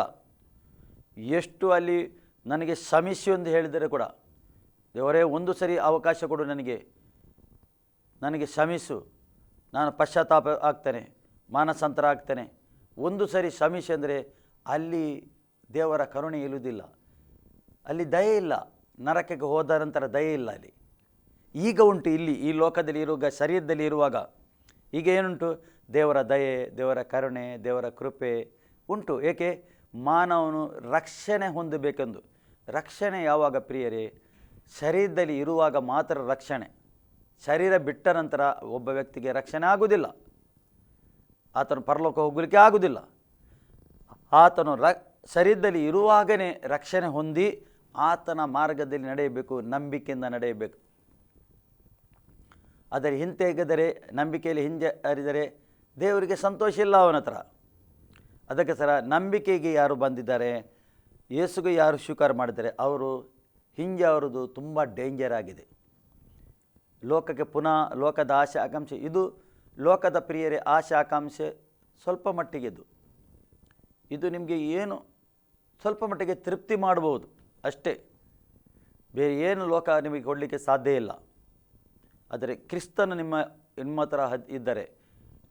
ಎಷ್ಟು ಅಲ್ಲಿ ನನಗೆ ಶ್ರಮಿಸಿ ಎಂದು ಹೇಳಿದರೆ ಕೂಡ, ದೇವರೇ, ಒಂದು ಸರಿ ಅವಕಾಶ ಕೊಡು ನನಗೆ. ನನಗೆ ಶ್ರಮಿಸು ನಾನು ಪಶ್ಚಾತ್ತಾಪ ಆಗ್ತೇನೆ ಮಾನಸಾಂತರ ಆಗ್ತೇನೆ ಒಂದು ಸರಿ ಶ್ರಮಿಸಿ ಅಂದರೆ ಅಲ್ಲಿ ದೇವರ ಕರುಣೆ ಇಲ್ಲುವುದಿಲ್ಲ ಅಲ್ಲಿ ದಯೆ ಇಲ್ಲ. ನರಕಕ್ಕೆ ಹೋದ ನಂತರ ದಯೆ ಇಲ್ಲ ಅಲ್ಲಿ. ಈಗ ಉಂಟು ಇಲ್ಲಿ, ಈ ಲೋಕದಲ್ಲಿ ಇರುವಾಗ, ಶರೀರದಲ್ಲಿ ಇರುವಾಗ. ಈಗ ಏನುಂಟು? ದೇವರ ದಯೆ, ದೇವರ ಕರುಣೆ, ದೇವರ ಕೃಪೆ ಉಂಟು. ಏಕೆ? ಮಾನವನು ರಕ್ಷಣೆ ಹೊಂದಬೇಕೆಂದು. ರಕ್ಷಣೆ ಯಾವಾಗ ಪ್ರಿಯರೇ? ಶರೀರದಲ್ಲಿ ಇರುವಾಗ ಮಾತ್ರ ರಕ್ಷಣೆ. ಶರೀರ ಬಿಟ್ಟ ನಂತರ ಒಬ್ಬ ವ್ಯಕ್ತಿಗೆ ರಕ್ಷಣೆ ಆಗುವುದಿಲ್ಲ. ಆತನು ಪರಲೋಕ ಹೋಗಲಿಕ್ಕೆ ಆಗುವುದಿಲ್ಲ. ಆತನು ರ, ಶರೀರದಲ್ಲಿ ಇರುವಾಗಲೇ ರಕ್ಷಣೆ ಹೊಂದಿ ಆತನ ಮಾರ್ಗದಲ್ಲಿ ನಡೆಯಬೇಕು, ನಂಬಿಕೆಯಿಂದ ನಡೆಯಬೇಕು. ಆದರೆ ಹಿಂತೆಗೆದರೆ ನಂಬಿಕೆಯಲ್ಲಿ ಹಿಂಜೆ ಹರಿದರೆ ದೇವರಿಗೆ ಸಂತೋಷ ಇಲ್ಲ ಅವನ ಹತ್ರ. ಅದಕ್ಕೆ ಸರ ನಂಬಿಕೆಗೆ ಯಾರು ಬಂದಿದ್ದಾರೆ, ಯೇಸುಗೆ ಯಾರು ಸ್ವೀಕಾರ ಮಾಡಿದರೆ ಅವರು ಹಿಂಜೆ ಅವರದು ತುಂಬ ಡೇಂಜರ್ ಆಗಿದೆ. ಲೋಕಕ್ಕೆ ಪುನಃ ಲೋಕದ ಆಶೆ, ಆಕಾಂಕ್ಷೆ, ಇದು ಲೋಕದ ಪ್ರಿಯರೇ ಆಶೆ, ಆಕಾಂಕ್ಷೆ ಸ್ವಲ್ಪ ಮಟ್ಟಿಗೆ ಇದು. ನಿಮಗೆ ಏನು ಸ್ವಲ್ಪ ಮಟ್ಟಿಗೆ ತೃಪ್ತಿ ಮಾಡ್ಬೋದು ಅಷ್ಟೇ. ಬೇರೆ ಏನು ಲೋಕ ನಿಮಗೆ ಕೊಡಲಿಕ್ಕೆ ಸಾಧ್ಯ ಇಲ್ಲ. ಆದರೆ ಕ್ರಿಸ್ತನು ನಿಮ್ಮ ನಿಮ್ಮ ಹತ್ರ ಇದ್ದರೆ,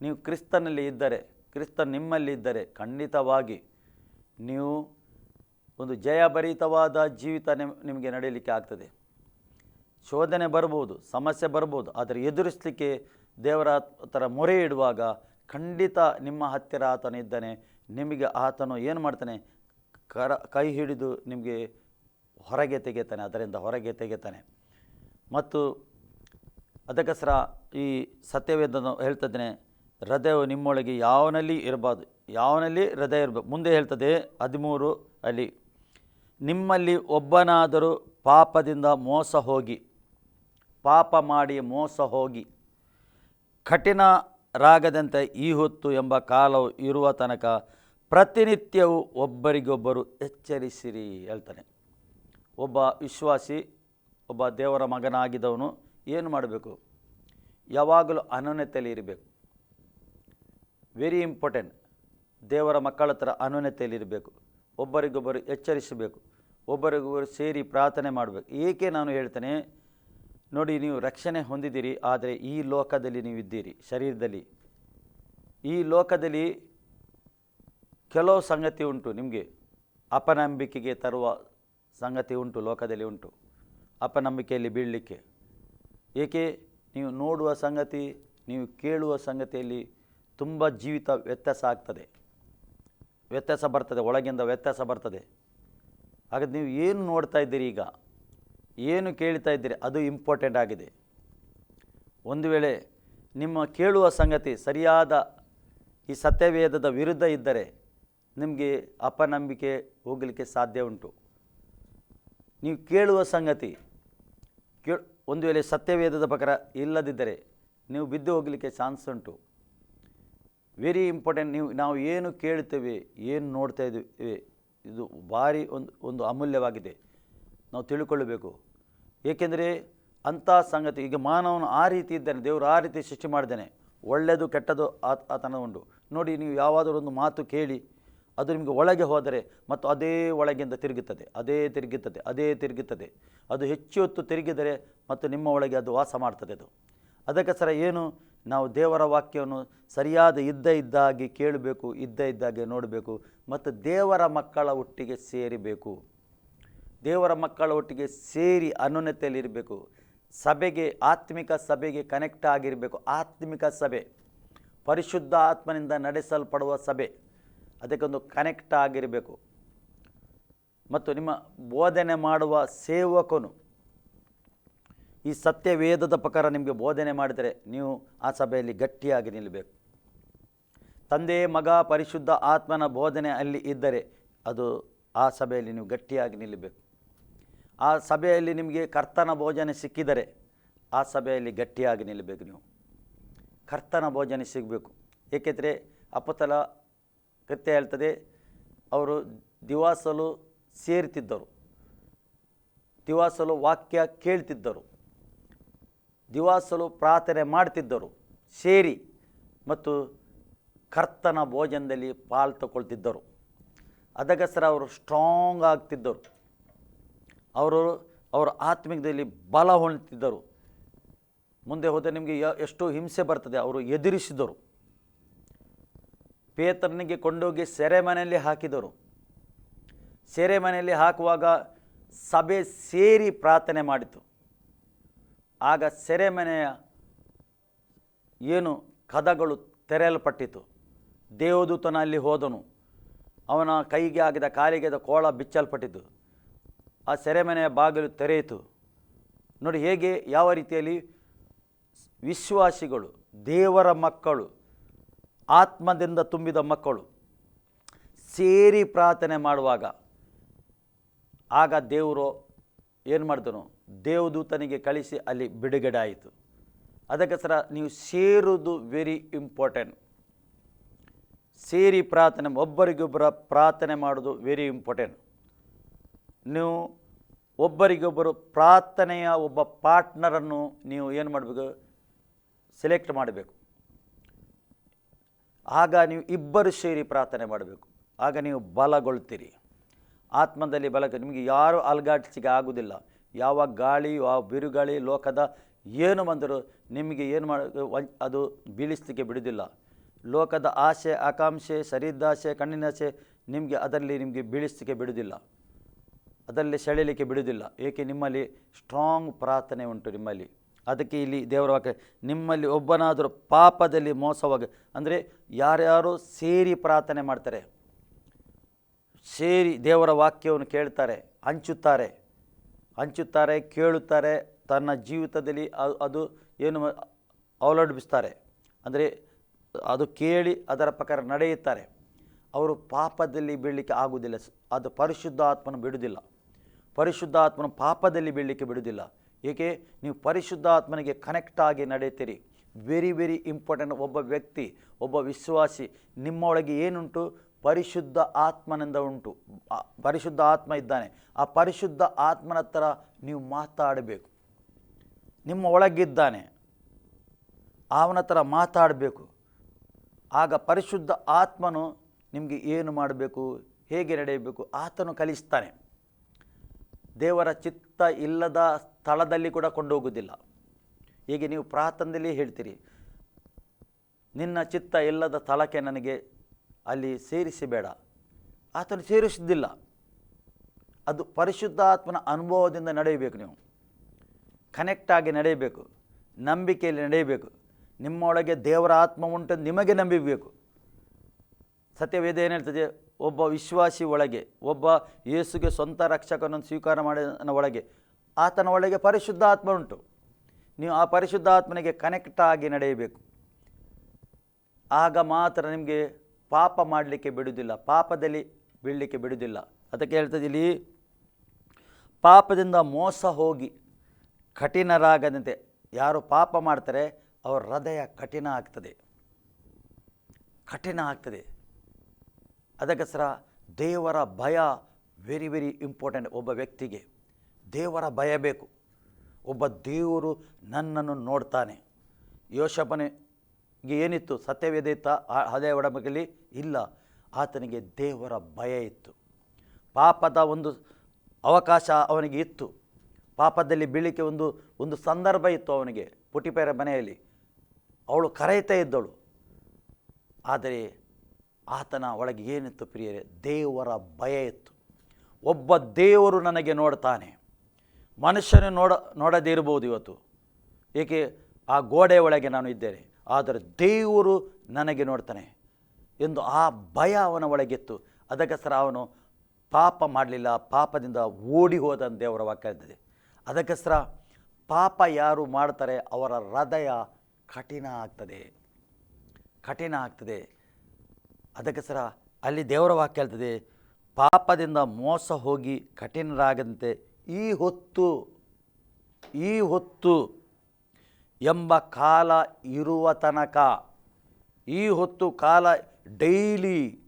ನೀವು ಕ್ರಿಸ್ತನಲ್ಲಿ ಇದ್ದರೆ, ಕ್ರಿಸ್ತನ್ ನಿಮ್ಮಲ್ಲಿ ಇದ್ದರೆ ಖಂಡಿತವಾಗಿ ನೀವು ಒಂದು ಜಯಭರಿತವಾದ ಜೀವಿತ ನಿಮ್- ನಿಮಗೆ ನಡೆಯಲಿಕ್ಕೆ ಆಗ್ತದೆ. ಶೋಧನೆ ಬರ್ಬೋದು, ಸಮಸ್ಯೆ ಬರ್ಬೋದು, ಆದರೆ ಎದುರಿಸಲಿಕ್ಕೆ ದೇವರ ಹತ್ರ ಮೊರೆ ಇಡುವಾಗ ಖಂಡಿತ ನಿಮ್ಮ ಹತ್ತಿರ ಆತನು ಇದ್ದಾನೆ ನಿಮಗೆ ಆತನು ಏನು ಮಾಡ್ತಾನೆ? ಕರ ಕೈ ಹಿಡಿದು ನಿಮಗೆ ಹೊರಗೆ ತೆಗೆತಾನೆ, ಅದರಿಂದ ಹೊರಗೆ ತೆಗೆತಾನೆ. ಮತ್ತು ಅದಕ್ಕೋಸ್ಕರ ಈ ಸತ್ಯವೇದನ ಹೇಳ್ತದೇನೆ ಹೃದಯವು ನಿಮ್ಮೊಳಗೆ ಯಾವನಲ್ಲಿ ಇರಬಾರ್ದು, ಯಾವನಲ್ಲಿ ಹೃದಯ ಇರಬೇಕು ಮುಂದೆ ಹೇಳ್ತದೆ ಹದಿಮೂರು ಅಲ್ಲಿ, ನಿಮ್ಮಲ್ಲಿ ಒಬ್ಬನಾದರೂ ಪಾಪದಿಂದ ಮೋಸ ಹೋಗಿ, ಪಾಪ ಮಾಡಿ ಮೋಸ ಹೋಗಿ, ಕಠಿಣ ರಾಗದಂತೆ ಈ ಹೊತ್ತು ಎಂಬ ಕಾಲವು ಇರುವ ತನಕ ಪ್ರತಿನಿತ್ಯವೂ ಒಬ್ಬರಿಗೊಬ್ಬರು ಎಚ್ಚರಿಸಿರಿ ಹೇಳ್ತಾನೆ. ಒಬ್ಬ ವಿಶ್ವಾಸಿ, ಒಬ್ಬ ದೇವರ ಮಗನಾಗಿದ್ದವನು ಏನು ಮಾಡಬೇಕು? ಯಾವಾಗಲೂ ಅನನ್ಯತೆಯಲ್ಲಿ ಇರಬೇಕು. ವೆರಿ ಇಂಪಾರ್ಟೆಂಟ್ ದೇವರ ಮಕ್ಕಳ ಹತ್ರ ಅನನ್ಯತೆಯಲ್ಲಿ ಇರಬೇಕು. ಒಬ್ಬರಿಗೊಬ್ಬರು ಎಚ್ಚರಿಸಬೇಕು. ಒಬ್ಬರಿಗೊಬ್ಬರು ಸೇರಿ ಪ್ರಾರ್ಥನೆ ಮಾಡಬೇಕು. ಏಕೆ ನಾನು ಹೇಳ್ತೇನೆ? ನೋಡಿ, ನೀವು ರಕ್ಷಣೆ ಹೊಂದಿದ್ದೀರಿ, ಆದರೆ ಈ ಲೋಕದಲ್ಲಿ ನೀವು ಇದ್ದೀರಿ, ಶರೀರದಲ್ಲಿ. ಈ ಲೋಕದಲ್ಲಿ ಕೆಲವು ಸಂಗತಿ ಉಂಟು ನಿಮಗೆ. ಅಪನಂಬಿಕೆಗೆ ತರುವ ಸಂಗತಿ ಉಂಟು, ಲೋಕದಲ್ಲಿ ಉಂಟು. ಅಪನಂಬಿಕೆಯಲ್ಲಿ ಬೀಳಲಿಕ್ಕೆ. ಏಕೆ? ನೀವು ನೋಡುವ ಸಂಗತಿ, ನೀವು ಕೇಳುವ ಸಂಗತಿಯಲ್ಲಿ ತುಂಬ ಜೀವಿತ ವ್ಯತ್ಯಾಸ ಆಗ್ತದೆ. ವ್ಯತ್ಯಾಸ ಬರ್ತದೆ, ಒಳಗಿಂದ ವ್ಯತ್ಯಾಸ ಬರ್ತದೆ. ಹಾಗಾದ್ರೆ ನೀವು ಏನು ನೋಡ್ತಾ ಇದ್ದೀರಿ ಈಗ? ಏನು ಕೇಳ್ತಾ ಇದ್ದೀರಿ? ಅದು ಇಂಪಾರ್ಟೆಂಟ್ ಆಗಿದೆ. ಒಂದು ವೇಳೆ ನಿಮ್ಮ ಕೇಳುವ ಸಂಗತಿ ಸರಿಯಾದ ಈ ಸತ್ಯವೇದದ ವಿರುದ್ಧ ಇದ್ದರೆ ನಿಮಗೆ ಅಪನಂಬಿಕೆ ಹೋಗಲಿಕ್ಕೆ ಸಾಧ್ಯ ಉಂಟು. ನೀವು ಕೇಳುವ ಸಂಗತಿ ಕೇ ಒಂದು ವೇಳೆ ಸತ್ಯವೇದದ ಪ್ರಕಾರ ಇಲ್ಲದಿದ್ದರೆ ನೀವು ಬಿದ್ದು ಹೋಗಲಿಕ್ಕೆ ಚಾನ್ಸ್ ಉಂಟು. ವೆರಿ ಇಂಪಾರ್ಟೆಂಟ್ ನೀವು, ನಾವು ಏನು ಕೇಳ್ತೇವೆ, ಏನು ನೋಡ್ತಾ ಇದ್ದೀವಿ, ಇದು ಭಾರಿ ಒಂದು ಒಂದು ಅಮೂಲ್ಯವಾಗಿದೆ. ನಾವು ತಿಳ್ಕೊಳ್ಳಬೇಕು ಏಕೆಂದರೆ ಅಂಥ ಸಂಗತಿ, ಈಗ ಮಾನವನು ಆ ರೀತಿ ಇದ್ದಾನೆ, ದೇವರು ಆ ರೀತಿ ಸೃಷ್ಟಿ ಮಾಡಿದ್ದಾನೆ. ಒಳ್ಳೆಯದು ಕೆಟ್ಟದ್ದು ಆತ ಆತನ ಉಂಟು. ನೋಡಿ, ನೀವು ಯಾವಾದರೂ ಒಂದು ಮಾತು ಕೇಳಿ ಅದು ನಿಮಗೆ ಒಳಗೆ ಹೋದರೆ ಮತ್ತು ಅದೇ ಒಳಗಿಂದ ತಿರುಗುತ್ತದೆ, ಅದೇ ತಿರುಗುತ್ತದೆ ಅದೇ ತಿರುಗುತ್ತದೆ. ಅದು ಹೆಚ್ಚು ಹೊತ್ತು ತಿರುಗಿದರೆ ಮತ್ತು ನಿಮ್ಮ ಒಳಗೆ ಅದು ವಾಸ ಮಾಡ್ತದೆ ಅದು. ಅದಕ್ಕೋಸ್ಕರ ಏನು? ನಾವು ದೇವರ ವಾಕ್ಯವನ್ನು ಸರಿಯಾದ ಇದ್ದ ಇದ್ದಾಗಿ ಕೇಳಬೇಕು, ಇದ್ದ ಇದ್ದಾಗೆ ನೋಡಬೇಕು ಮತ್ತು ದೇವರ ಮಕ್ಕಳ ಒಟ್ಟಿಗೆ ಸೇರಿಬೇಕು. ದೇವರ ಮಕ್ಕಳ ಒಟ್ಟಿಗೆ ಸೇರಿ ಅನ್ಯೋನ್ಯತೆಯಲ್ಲಿರಬೇಕು ಸಭೆಗೆ, ಆತ್ಮಿಕ ಸಭೆಗೆ ಕನೆಕ್ಟ್ ಆಗಿರಬೇಕು. ಆತ್ಮಿಕ ಸಭೆ, ಪರಿಶುದ್ಧ ಆತ್ಮನಿಂದ ನಡೆಸಲ್ಪಡುವ ಸಭೆ. ಅದಕ್ಕೊಂದು ಕನೆಕ್ಟ್ ಆಗಿರಬೇಕು. ಮತ್ತು ನಿಮ್ಮ ಬೋಧನೆ ಮಾಡುವ ಸೇವಕನು ಈ ಸತ್ಯವೇದದ ಪ್ರಕಾರ ನಿಮಗೆ ಬೋಧನೆ ಮಾಡಿದರೆ ನೀವು ಆ ಸಭೆಯಲ್ಲಿ ಗಟ್ಟಿಯಾಗಿ ನಿಲ್ಲಬೇಕು ತಂದೆ, ಮಗ, ಪರಿಶುದ್ಧ ಆತ್ಮನ ಬೋಧನೆ ಅಲ್ಲಿ ಇದ್ದರೆ ಅದು ಆ ಸಭೆಯಲ್ಲಿ ನೀವು ಗಟ್ಟಿಯಾಗಿ ನಿಲ್ಲಬೇಕು ಆ ಸಭೆಯಲ್ಲಿ ನಿಮಗೆ ಕರ್ತನ ಭೋಜನೆ ಸಿಕ್ಕಿದರೆ ಆ ಸಭೆಯಲ್ಲಿ ಗಟ್ಟಿಯಾಗಿ ನಿಲ್ಲಬೇಕು ನೀವು. ಕರ್ತನ ಭೋಜನೆ ಸಿಗಬೇಕು. ಏಕೆಂದರೆ ಅಪತಲ ಕೃತ್ಯ ಹೇಳ್ತದೆ, ಅವರು ದಿವಾಸಲು ಸೇರ್ತಿದ್ದರು. ದಿವಾಸಲು ವಾಕ್ಯ ಕೇಳ್ತಿದ್ದರು. ದಿವಾಸಲು ಪ್ರಾರ್ಥನೆ ಮಾಡ್ತಿದ್ದರು, ಸೇರಿ ಮತ್ತು ಕರ್ತನ ಭೋಜನದಲ್ಲಿ ಪಾಲ್ ತಗೊಳ್ತಿದ್ದರು. ಅದಕ್ಕೋಸ್ಕರ ಅವರು ಸ್ಟ್ರಾಂಗ್ ಆಗ್ತಿದ್ದರು. ಅವರು, ಅವರ ಆತ್ಮಿಕದಲ್ಲಿ ಬಲ ಹೊಳ್ತಿದ್ದರು ಮುಂದೆ ಹೋದರೆ ನಿಮಗೆ ಎಷ್ಟು ಹಿಂಸೆ ಬರ್ತದೆ, ಅವರು ಎದುರಿಸಿದರು. ಪೇತ್ರನಿಗೆ ಕೊಂಡೋಗಿ ಸೆರೆಮನೆಯಲ್ಲಿ ಹಾಕಿದರು. ಸೆರೆಮನೆಯಲ್ಲಿ ಹಾಕುವಾಗ ಸಭೆ ಸೇರಿ ಪ್ರಾರ್ಥನೆ ಮಾಡಿತು. ಆಗ ಸೆರೆಮನೆಯ ಏನು ಕದಗಳು ತೆರೆಯಲ್ಪಟ್ಟಿತು. ದೇವದೂತನ ಅಲ್ಲಿ ಹೋದನು. ಅವನ ಕೈಗೆ ಆಗಿದ ಕಾಲಿಗೆ ಆದ ಕೋಳ ಬಿಚ್ಚಲ್ಪಟ್ಟಿತು. ಆ ಸೆರೆಮನೆಯ ಬಾಗಿಲು ತೆರೆಯಿತು. ನೋಡಿ ಹೇಗೆ ಯಾವ ರೀತಿಯಲ್ಲಿ ವಿಶ್ವಾಸಿಗಳು, ದೇವರ ಮಕ್ಕಳು ಆತ್ಮದಿಂದ ತುಂಬಿದ ಮಕ್ಕಳು ಸೇರಿ ಪ್ರಾರ್ಥನೆ ಮಾಡುವಾಗ ಆಗ ದೇವರು ಏನು ಮಾಡಿದನು? ದೇವದೂತನಿಗೆ ಕಳಿಸಿ ಅಲ್ಲಿ ಬಿಡುಗಡೆ ಆಯಿತು. ಅದಕ್ಕೋಸ್ಕರ ನೀವು ಸೇರುವುದು ವೆರಿ ಇಂಪಾರ್ಟೆಂಟ್ ಸೇರಿ ಪ್ರಾರ್ಥನೆ, ಒಬ್ಬರಿಗೊಬ್ಬರ ಪ್ರಾರ್ಥನೆ ಮಾಡೋದು ವೆರಿ ಇಂಪಾರ್ಟೆಂಟ್ ನೀವು ಒಬ್ಬರಿಗೊಬ್ಬರು ಪ್ರಾರ್ಥನೆಯ ಒಬ್ಬ ಪಾರ್ಟ್ನರನ್ನು ನೀವು ಏನು ಮಾಡಬೇಕು? ಸೆಲೆಕ್ಟ್ ಮಾಡಬೇಕು. ಆಗ ನೀವು ಇಬ್ಬರು ಸೇರಿ ಪ್ರಾರ್ಥನೆ ಮಾಡಬೇಕು. ಆಗ ನೀವು ಬಲಗೊಳ್ತೀರಿ. ಆತ್ಮದಲ್ಲಿ ಬಲ ನಿಮಗೆ ಯಾರು ಅಲ್ಗಾಟಿಸಿಗೆ ಆಗುವುದಿಲ್ಲ ಯಾವ ಗಾಳಿ ಯಾವ ಬಿರುಗಾಳಿ, ಲೋಕದ ಏನು ಬಂದರೂ ನಿಮಗೆ ಏನು ಮಾಡ ಅದು ಬೀಳಿಸಲಿಕ್ಕೆ ಬಿಡುವುದಿಲ್ಲ. ಲೋಕದ ಆಸೆ, ಆಕಾಂಕ್ಷೆ, ಸರಿದಾಸೆ, ಕಣ್ಣಿನಾಸೆ ನಿಮಗೆ ಅದರಲ್ಲಿ ನಿಮಗೆ ಬೀಳಿಸಲಿಕ್ಕೆ ಬಿಡುವುದಿಲ್ಲ. ಅದರಲ್ಲಿ ಸೆಳೆಯಲಿಕ್ಕೆ ಬಿಡುವುದಿಲ್ಲ. ಏಕೆ ನಿಮ್ಮಲ್ಲಿ ಸ್ಟ್ರಾಂಗ್ ಪ್ರಾರ್ಥನೆ ಉಂಟು ನಿಮ್ಮಲ್ಲಿ. ಅದಕ್ಕೆ ಇಲ್ಲಿ ದೇವರ ವಾಕ್ಯ, ನಿಮ್ಮಲ್ಲಿ ಒಬ್ಬನಾದರೂ ಪಾಪದಲ್ಲಿ ಮೋಸವಾಗಿ, ಅಂದರೆ ಯಾರ್ಯಾರು ಸೇರಿ ಪ್ರಾರ್ಥನೆ ಮಾಡ್ತಾರೆ, ಸೇರಿ ದೇವರ ವಾಕ್ಯವನ್ನು ಕೇಳ್ತಾರೆ, ಹಂಚುತ್ತಾರೆ ಹಂಚುತ್ತಾರೆ, ಕೇಳುತ್ತಾರೆ, ತನ್ನ ಜೀವಿತದಲ್ಲಿ ಅದು ಏನು ಅವಲಂಬಿಸ್ತಾರೆ, ಅಂದರೆ ಅದು ಕೇಳಿ ಅದರ ಪ್ರಕಾರ ನಡೆಯುತ್ತಾರೆ. ಅವರು ಪಾಪದಲ್ಲಿ ಬೀಳಲಿಕ್ಕೆ ಆಗುವುದಿಲ್ಲ ಅದು ಪರಿಶುದ್ಧ ಆತ್ಮನ ಬಿಡುವುದಿಲ್ಲ ಪರಿಶುದ್ಧ ಆತ್ಮನ ಪಾಪದಲ್ಲಿ ಬೀಳಲಿಕ್ಕೆ ಬಿಡುವುದಿಲ್ಲ. ಏಕೆ ನೀವು ಪರಿಶುದ್ಧ ಆತ್ಮನಿಗೆ ಕನೆಕ್ಟ್ ಆಗಿ ನಡೆಯುತ್ತೀರಿ. ವೆರಿ ವೆರಿ ಇಂಪಾರ್ಟೆಂಟ್ ಒಬ್ಬ ವ್ಯಕ್ತಿ, ಒಬ್ಬ ವಿಶ್ವಾಸಿ ನಿಮ್ಮೊಳಗೆ ಏನುಂಟು? ಪರಿಶುದ್ಧ ಆತ್ಮನಿಂದ ಉಂಟು. ಪರಿಶುದ್ಧ ಆತ್ಮ ಇದ್ದಾನೆ. ಆ ಪರಿಶುದ್ಧ ಆತ್ಮನ ಹತ್ರ ನೀವು ಮಾತಾಡಬೇಕು. ನಿಮ್ಮ ಒಳಗಿದ್ದಾನೆ. ಅವನ ಹತ್ರ ಮಾತಾಡಬೇಕು. ಆಗ ಪರಿಶುದ್ಧ ಆತ್ಮನು ನಿಮಗೆ ಏನು ಮಾಡಬೇಕು? ಹೇಗೆ ನಡೆಯಬೇಕು? ಆತನು ಕಲಿಸ್ತಾನೆ. ದೇವರ ಚಿತ್ತ ಇಲ್ಲದ ಸ್ಥಳದಲ್ಲಿ ಕೂಡ ಕೊಂಡೋಗುವುದಿಲ್ಲ. ಹೀಗೆ ನೀವು ಪ್ರಾರ್ಥನೆಯಲ್ಲಿ ಹೇಳ್ತೀರಿ, ನಿನ್ನ ಚಿತ್ತ ಇಲ್ಲದ ಸ್ಥಳಕ್ಕೆ ನನಗೆ ಅಲ್ಲಿ ಸೇರಿಸಬೇಡ. ಆತನು ಸೇರಿಸಿದ್ದಿಲ್ಲ ಅದು ಪರಿಶುದ್ಧಾತ್ಮನ ಅನುಭವದಿಂದ ನಡೆಯಬೇಕು ನೀವು. ಕನೆಕ್ಟಾಗಿ ನಡೆಯಬೇಕು. ನಂಬಿಕೆಯಲ್ಲಿ ನಡೆಯಬೇಕು. ನಿಮ್ಮೊಳಗೆ ದೇವರ ಆತ್ಮ ಉಂಟು ನಿಮಗೆ ನಂಬಿಬೇಕು. ಸತ್ಯವೇದ ಏನು ಹೇಳ್ತದೆ, ಒಬ್ಬ ವಿಶ್ವಾಸಿ ಒಳಗೆ, ಒಬ್ಬ ಯೇಸುಗೆ ಸ್ವಂತ ರಕ್ಷಕನನ್ನು ಸ್ವೀಕಾರ ಮಾಡಿದ ಒಳಗೆ ಆತನ ಒಳಗೆ ಪರಿಶುದ್ಧಾತ್ಮ ಉಂಟು. ನೀವು ಆ ಪರಿಶುದ್ಧಾತ್ಮನಿಗೆ ಕನೆಕ್ಟ್ ಆಗಿ ನಡೆಯಬೇಕು. ಆಗ ಮಾತ್ರ ನಿಮಗೆ ಪಾಪ ಮಾಡಲಿಕ್ಕೆ ಬಿಡುವುದಿಲ್ಲ, ಪಾಪದಲ್ಲಿ ಬೀಳಲಿಕ್ಕೆ ಬಿಡುವುದಿಲ್ಲ. ಅದಕ್ಕೆ ಹೇಳ್ತದೆ ಪಾಪದಿಂದ ಮೋಸ ಹೋಗಿ ಕಠಿಣರಾಗದಂತೆ ಯಾರು ಪಾಪ ಮಾಡ್ತಾರೆ, ಅವರ ಹೃದಯ ಕಠಿಣ ಆಗ್ತದೆ. ಕಠಿಣ ಆಗ್ತದೆ. ಅದಕ್ಕೋಸ್ಕರ ದೇವರ ಭಯ ವೆರಿ ವೆರಿ ಇಂಪಾರ್ಟೆಂಟ್ ಒಬ್ಬ ವ್ಯಕ್ತಿಗೆ. ದೇವರ ಭಯ ಬೇಕು. ಒಬ್ಬ ದೇವರು ನನ್ನನ್ನು ನೋಡ್ತಾನೆ. ಯೋಶಪನಿಗೆ ಏನಿತ್ತು? ಸತ್ಯವೇದ ಇತ್ತ ಹಳೆಯ ಇಲ್ಲ. ಆತನಿಗೆ ದೇವರ ಭಯ ಇತ್ತು. ಪಾಪದ ಒಂದು ಅವಕಾಶ ಅವನಿಗೆ ಇತ್ತು. ಪಾಪದಲ್ಲಿ ಬೀಳಿಕೆ ಒಂದು ಒಂದು ಸಂದರ್ಭ ಇತ್ತು ಅವನಿಗೆ ಪುಟಿಪೇರ ಮನೆಯಲ್ಲಿ. ಅವಳು ಕರೆಯುತ್ತಾ ಇದ್ದಳು. ಆದರೆ ಆತನ ಒಳಗೆ ಏನಿತ್ತು ಪ್ರಿಯರೇ? ದೇವರ ಭಯ ಇತ್ತು. ಒಬ್ಬ ದೇವರು ನನಗೆ ನೋಡ್ತಾನೆ. ಮನುಷ್ಯನು ನೋಡ ನೋಡದೇ ಇರ್ಬೋದು ಇವತ್ತು. ಏಕೆ? ಆ ಗೋಡೆ ಒಳಗೆ ನಾನು ಇದ್ದೇನೆ. ಆದರೆ ದೇವರು ನನಗೆ ನೋಡ್ತಾನೆ ಎಂದು ಆ ಭಯ ಅವನ ಒಳಗಿತ್ತು. ಅದಕ್ಕೋಸ್ಕರ ಅವನು ಪಾಪ ಮಾಡಲಿಲ್ಲ, ಪಾಪದಿಂದ ಓಡಿ ಹೋದ ದೇವರ ವಾಕ್ಯ ಇದ್ದದೆ ಅದಕ್ಕೋಸ್ಕರ ಪಾಪ ಯಾರು ಮಾಡ್ತಾರೆ ಅವರ ಹೃದಯ ಕಠಿಣ ಆಗ್ತದೆ. ಕಠಿಣ ಆಗ್ತದೆ. ಅದಕ್ಕೋಸ್ಕರ ಅಲ್ಲಿ ದೇವರ ವಾಕ್ಯ ಹೇಳ್ತದೆ, ಪಾಪದಿಂದ ಮೋಸ ಹೋಗಿ ಕಠಿಣರಾಗದಂತೆ ಈ ಹೊತ್ತು ಈ ಹೊತ್ತು ಎಂಬ ಕಾಲ ಇರುವ ತನಕ, ಈ ಹೊತ್ತು ಕಾಲ ಡೈಲಿ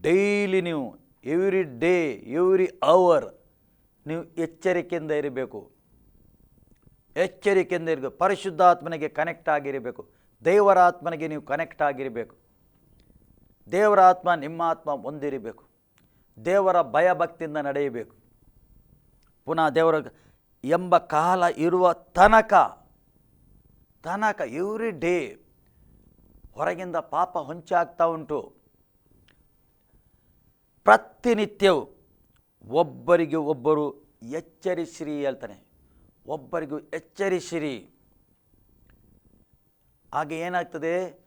ಡೈಲಿ ನೀವು ಎವ್ರಿ ಡೇ, ಎವ್ರಿ ಅವರ್ ನೀವು ಎಚ್ಚರಿಕೆಯಿಂದ ಇರಬೇಕು. ಎಚ್ಚರಿಕೆಯಿಂದ ಇರಬೇಕು. ಪರಿಶುದ್ಧಾತ್ಮನಿಗೆ ಕನೆಕ್ಟ್ ಆಗಿರಬೇಕು. ದೇವರ ಆತ್ಮನಿಗೆ ನೀವು ಕನೆಕ್ಟ್ ಆಗಿರಬೇಕು. ದೇವರಾತ್ಮ, ನಿಮ್ಮ ಆತ್ಮ ಒಂದಿರಬೇಕು. ದೇವರ ಭಯಭಕ್ತಿಯಿಂದ ನಡೆಯಬೇಕು. ಪುನಃ ದೇವರ ಎಂಬ ಕಾಲ ಇರುವ ತನಕ ತನಕ ಎವ್ರಿ ಡೇ ಹೊರಗಿಂದ ಪಾಪ ಹೊಂಚಾಗ್ತಾ ಉಂಟು. ಪ್ರತಿನಿತ್ಯವೂ ಒಬ್ಬರಿಗೆ ಒಬ್ಬರು ಎಚ್ಚರಿಸಿರಿ ಹೇಳ್ತಾನೆ. ಒಬ್ಬರಿಗೂ ಎಚ್ಚರಿಸಿರಿ. ಹಾಗೆ ಏನಾಗ್ತದೆ?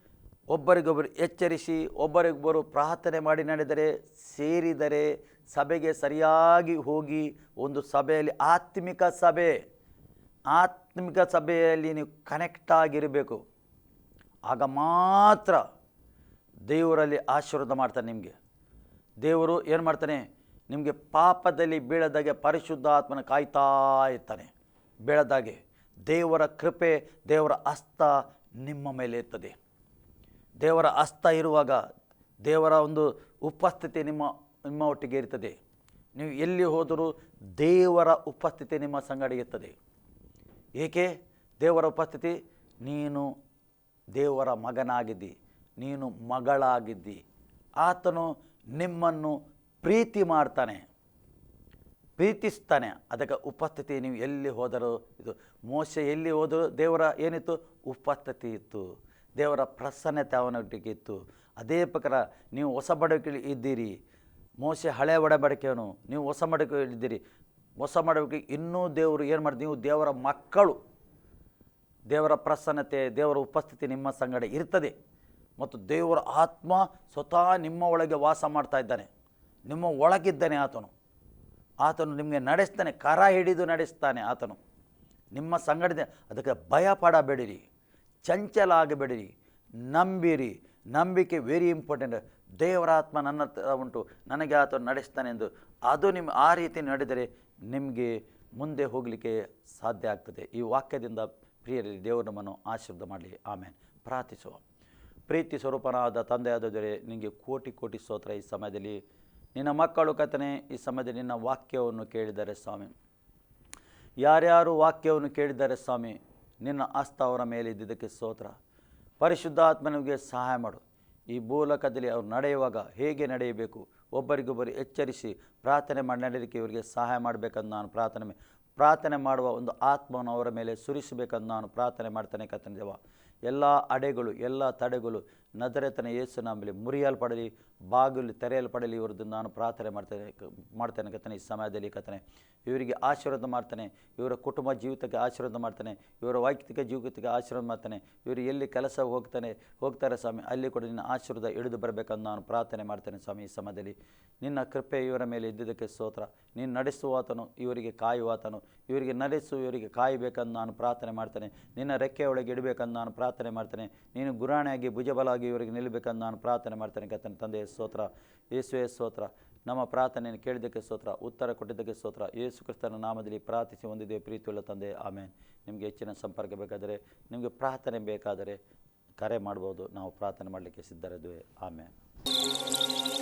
ಒಬ್ಬರಿಗೊಬ್ಬರು ಎಚ್ಚರಿಸಿ, ಒಬ್ಬರಿಗೊಬ್ಬರು ಪ್ರಾರ್ಥನೆ ಮಾಡಿ ನಡೆದರೆ, ಸೇರಿದರೆ ಸಭೆಗೆ ಸರಿಯಾಗಿ ಹೋಗಿ ಒಂದು ಸಭೆಯಲ್ಲಿ ಆತ್ಮಿಕ ಸಭೆ, ಆತ್ಮಿಕ ಸಭೆಯಲ್ಲಿ ನೀವು ಕನೆಕ್ಟ್ ಆಗಿರಬೇಕು. ಆಗ ಮಾತ್ರ ದೇವರಲ್ಲಿ ಆಶೀರ್ವಾದ ಮಾಡ್ತಾನೆ ನಿಮಗೆ. ದೇವರು ಏನು ಮಾಡ್ತಾನೆ? ನಿಮಗೆ ಪಾಪದಲ್ಲಿ ಬೀಳದಾಗೆ ಪರಿಶುದ್ಧ ಆತ್ಮನ ಕಾಯ್ತಾ ಇರ್ತಾನೆ. ಬೀಳದಾಗೆ. ದೇವರ ಕೃಪೆ, ದೇವರ ಅಸ್ತ ನಿಮ್ಮ ಮೇಲೆ ಇರ್ತದೆ. ದೇವರ ಅಸ್ತ ಇರುವಾಗ ದೇವರ ಒಂದು ಉಪಸ್ಥಿತಿ ನಿಮ್ಮ ನಿಮ್ಮ ಒಟ್ಟಿಗೆ ಇರ್ತದೆ. ನೀವು ಎಲ್ಲಿ ಹೋದರೂ ದೇವರ ಉಪಸ್ಥಿತಿ ನಿಮ್ಮ ಸಂಗಡ ಇರ್ತದೆ. ಏಕೆ? ದೇವರ ಉಪಸ್ಥಿತಿ, ನೀನು ದೇವರ ಮಗನಾಗಿದ್ದಿ, ನೀನು ಮಗಳಾಗಿದ್ದಿ. ಆತನು ನಿಮ್ಮನ್ನು ಪ್ರೀತಿ ಮಾಡ್ತಾನೆ, ಪ್ರೀತಿಸ್ತಾನೆ. ಅದಕ್ಕೆ ಉಪಸ್ಥಿತಿ, ನೀವು ಎಲ್ಲಿ ಹೋದರೂ ಇದು ಮೋಸ ಎಲ್ಲಿ ಹೋದರೂ ದೇವರ ಏನಿತ್ತು? ಉಪಸ್ಥಿತಿ ಇತ್ತು. ದೇವರ ಪ್ರಸನ್ನತೆ ಅವನೊಟ್ಟಿಗೆ ಇತ್ತು. ಅದೇ ಪ್ರಕಾರ ನೀವು ಹೊಸ ಬಡಕಿ ಇದ್ದೀರಿ. ಮೋಸೆ ಹಳೆ ಒಡಬಡಿಕೆಯವನು. ನೀವು ಹೊಸ ಮಡಕೆ ಇದ್ದೀರಿ. ಹೊಸ ಮಾಡಬೇಕು ಇನ್ನೂ ದೇವರು ಏನು ಮಾಡಿ ನೀವು ದೇವರ ಮಕ್ಕಳು. ದೇವರ ಪ್ರಸನ್ನತೆ, ದೇವರ ಉಪಸ್ಥಿತಿ ನಿಮ್ಮ ಸಂಗಡ ಇರ್ತದೆ. ಮತ್ತು ದೇವರ ಆತ್ಮ ಸ್ವತಃ ನಿಮ್ಮ ಒಳಗೆ ವಾಸ ಮಾಡ್ತಾ ಇದ್ದಾನೆ. ನಿಮ್ಮ ಒಳಗಿದ್ದಾನೆ ಆತನು. ಆತನು ನಿಮಗೆ ನಡೆಸ್ತಾನೆ. ಕರ ಹಿಡಿದು ನಡೆಸ್ತಾನೆ ಆತನು. ನಿಮ್ಮ ಸಂಗಡ ಅದಕ್ಕೆ ಭಯ ಪಡಬೇಡಿರಿ. ಚಂಚಲ ಆಗಬೇಡಿರಿ. ನಂಬಿರಿ. ನಂಬಿಕೆ ವೆರಿ ಇಂಪಾರ್ಟೆಂಟ್ ದೇವರ ಆತ್ಮ ನನ್ನ ಹತ್ರ ಉಂಟು, ನನಗೆ ಆತ ನಡೆಸ್ತಾನೆ ಎಂದು. ಅದು ನಿಮ್ಮ ಆ ರೀತಿ ನಡೆದರೆ ನಿಮಗೆ ಮುಂದೆ ಹೋಗಲಿಕ್ಕೆ ಸಾಧ್ಯ ಆಗ್ತದೆ. ಈ ವಾಕ್ಯದಿಂದ ಪ್ರಿಯರಲ್ಲಿ ದೇವರು ನಮ್ಮನ್ನು ಆಶೀರ್ವಾದ ಮಾಡಲಿ. ಆಮೇಲೆ ಪ್ರಾರ್ಥಿಸುವ. ಪ್ರೀತಿ ಸ್ವರೂಪನಾದ ತಂದೆಯಾದ ದೊರೆ ನಿಮಗೆ ಕೋಟಿ ಕೋಟಿ ಸ್ತೋತ್ರ ಈ ಸಮಯದಲ್ಲಿ. ನಿನ್ನ ಮಕ್ಕಳು ಕಥನೆ ಈ ಸಮಯದಲ್ಲಿ ನಿನ್ನ ವಾಕ್ಯವನ್ನು ಕೇಳಿದ್ದಾರೆ ಸ್ವಾಮಿ. ಯಾರ್ಯಾರು ವಾಕ್ಯವನ್ನು ಕೇಳಿದ್ದಾರೆ ಸ್ವಾಮಿ, ನಿನ್ನ ಆಸ್ತ ಅವರ ಮೇಲೆ ಇದ್ದಿದ್ದಕ್ಕೆ ಸ್ತೋತ್ರ. ಪರಿಶುದ್ಧಾತ್ಮನಿಗೆ ಸಹಾಯ ಮಾಡು. ಈ ಭೂಲಕದಲ್ಲಿ ಅವರು ನಡೆಯುವಾಗ ಹೇಗೆ ನಡೆಯಬೇಕು? ಒಬ್ಬರಿಗೊಬ್ಬರು ಎಚ್ಚರಿಸಿ ಪ್ರಾರ್ಥನೆ ಮಾಡಿ ನಡೆಯಲಿಕ್ಕೆ ಇವರಿಗೆ ಸಹಾಯ ಮಾಡಬೇಕಂದು ನಾನು ಪ್ರಾರ್ಥನೆ ಪ್ರಾರ್ಥನೆ ಮಾಡುವ ಒಂದು ಆತ್ಮವನ್ನು ಅವರ ಮೇಲೆ ಸುರಿಸಬೇಕಂದು ನಾನು ಪ್ರಾರ್ಥನೆ ಮಾಡ್ತಾನೆ ಕರ್ತನ ದೇವ. ಎಲ್ಲ ಅಡೆಗಳು, ಎಲ್ಲ ತಡೆಗಳು ನಜರೇತನ ಯೇಸು ನಮ್ಮಲ್ಲಿ ಮುರಿಯಲ್ಪಡಲಿ, ಬಾಗಿಲು ತೆರೆಯಲ್ಪಡಲಿ ಇವರದ್ದು ನಾನು ಪ್ರಾರ್ಥನೆ ಮಾಡ್ತೇನೆ ಮಾಡ್ತೇನೆ ಕತ್ತನೆ ಈ ಸಮಯದಲ್ಲಿ ಕತ್ತನೆ ಇವರಿಗೆ ಆಶೀರ್ವಾದ ಮಾಡ್ತಾನೆ, ಇವರ ಕುಟುಂಬ ಜೀವಿತಕ್ಕೆ ಆಶೀರ್ವಾದ ಮಾಡ್ತಾನೆ, ಇವರ ವೈಯಕ್ತಿಕ ಜೀವಿತಕ್ಕೆ ಆಶೀರ್ವಾದ ಮಾಡ್ತಾನೆ, ಇವರು ಎಲ್ಲಿ ಕೆಲಸ ಹೋಗ್ತಾನೆ, ಹೋಗ್ತಾರೆ ಸ್ವಾಮಿ, ಅಲ್ಲಿ ಕೂಡ ನಿನ್ನ ಆಶೀರ್ವಾದ ಹಿಡಿದು ಬರಬೇಕಂದು ನಾನು ಪ್ರಾರ್ಥನೆ ಮಾಡ್ತೇನೆ ಸ್ವಾಮಿ ಈ ಸಮಯದಲ್ಲಿ. ನಿನ್ನ ಕೃಪೆ ಇವರ ಮೇಲೆ ಇದ್ದಿದ್ದಕ್ಕೆ ಸ್ತೋತ್ರ. ನೀನು ನಡೆಸುವಾತನು ಇವರಿಗೆ ಕಾಯುವಾತನು ಇವರಿಗೆ ನಡೆಸು, ಇವರಿಗೆ ಕಾಯಬೇಕಂದು ನಾನು ಪ್ರಾರ್ಥನೆ ಮಾಡ್ತೇನೆ. ನಿನ್ನ ರೆಕ್ಕೆ ಒಳಗೆ ಇಡಬೇಕಂದು ನಾನು ಪ್ರಾರ್ಥನೆ ಮಾಡ್ತೇನೆ. ನೀನು ಗುರಾಣಿಯಾಗಿ ಭುಜಬಲಾಗಿ ಇವರಿಗೆ ನಿಲ್ಲಬೇಕಂತ ನಾನು ಪ್ರಾರ್ಥನೆ ಮಾಡ್ತೇನೆ ಕತ್ತನ ತಂದೆಯ ಸ್ತೋತ್ರ. ಯೇಸುವೆ ಸ್ತೋತ್ರ. ನಮ್ಮ ಪ್ರಾರ್ಥನೆಯನ್ನು ಕೇಳಿದ್ದಕ್ಕೆ ಸ್ತೋತ್ರ, ಉತ್ತರ ಕೊಟ್ಟಿದ್ದಕ್ಕೆ ಸ್ತೋತ್ರ. ಯೇಸು ಕ್ರಿಸ್ತನ ನಾಮದಲ್ಲಿ ಪ್ರಾರ್ಥಿಸಿ ಹೊಂದಿದ್ದೇವೆ ಪ್ರೀತಿಯುಳ್ಳ ತಂದೆ. ಆಮೇಲೆ ನಿಮಗೆ ಹೆಚ್ಚಿನ ಸಂಪರ್ಕ ಬೇಕಾದರೆ, ನಿಮಗೆ ಪ್ರಾರ್ಥನೆ ಬೇಕಾದರೆ ಕರೆ ಮಾಡ್ಬೋದು. ನಾವು ಪ್ರಾರ್ಥನೆ ಮಾಡಲಿಕ್ಕೆ ಸಿದ್ಧರಿದ್ದೇವೆ. ಆಮೇಲೆ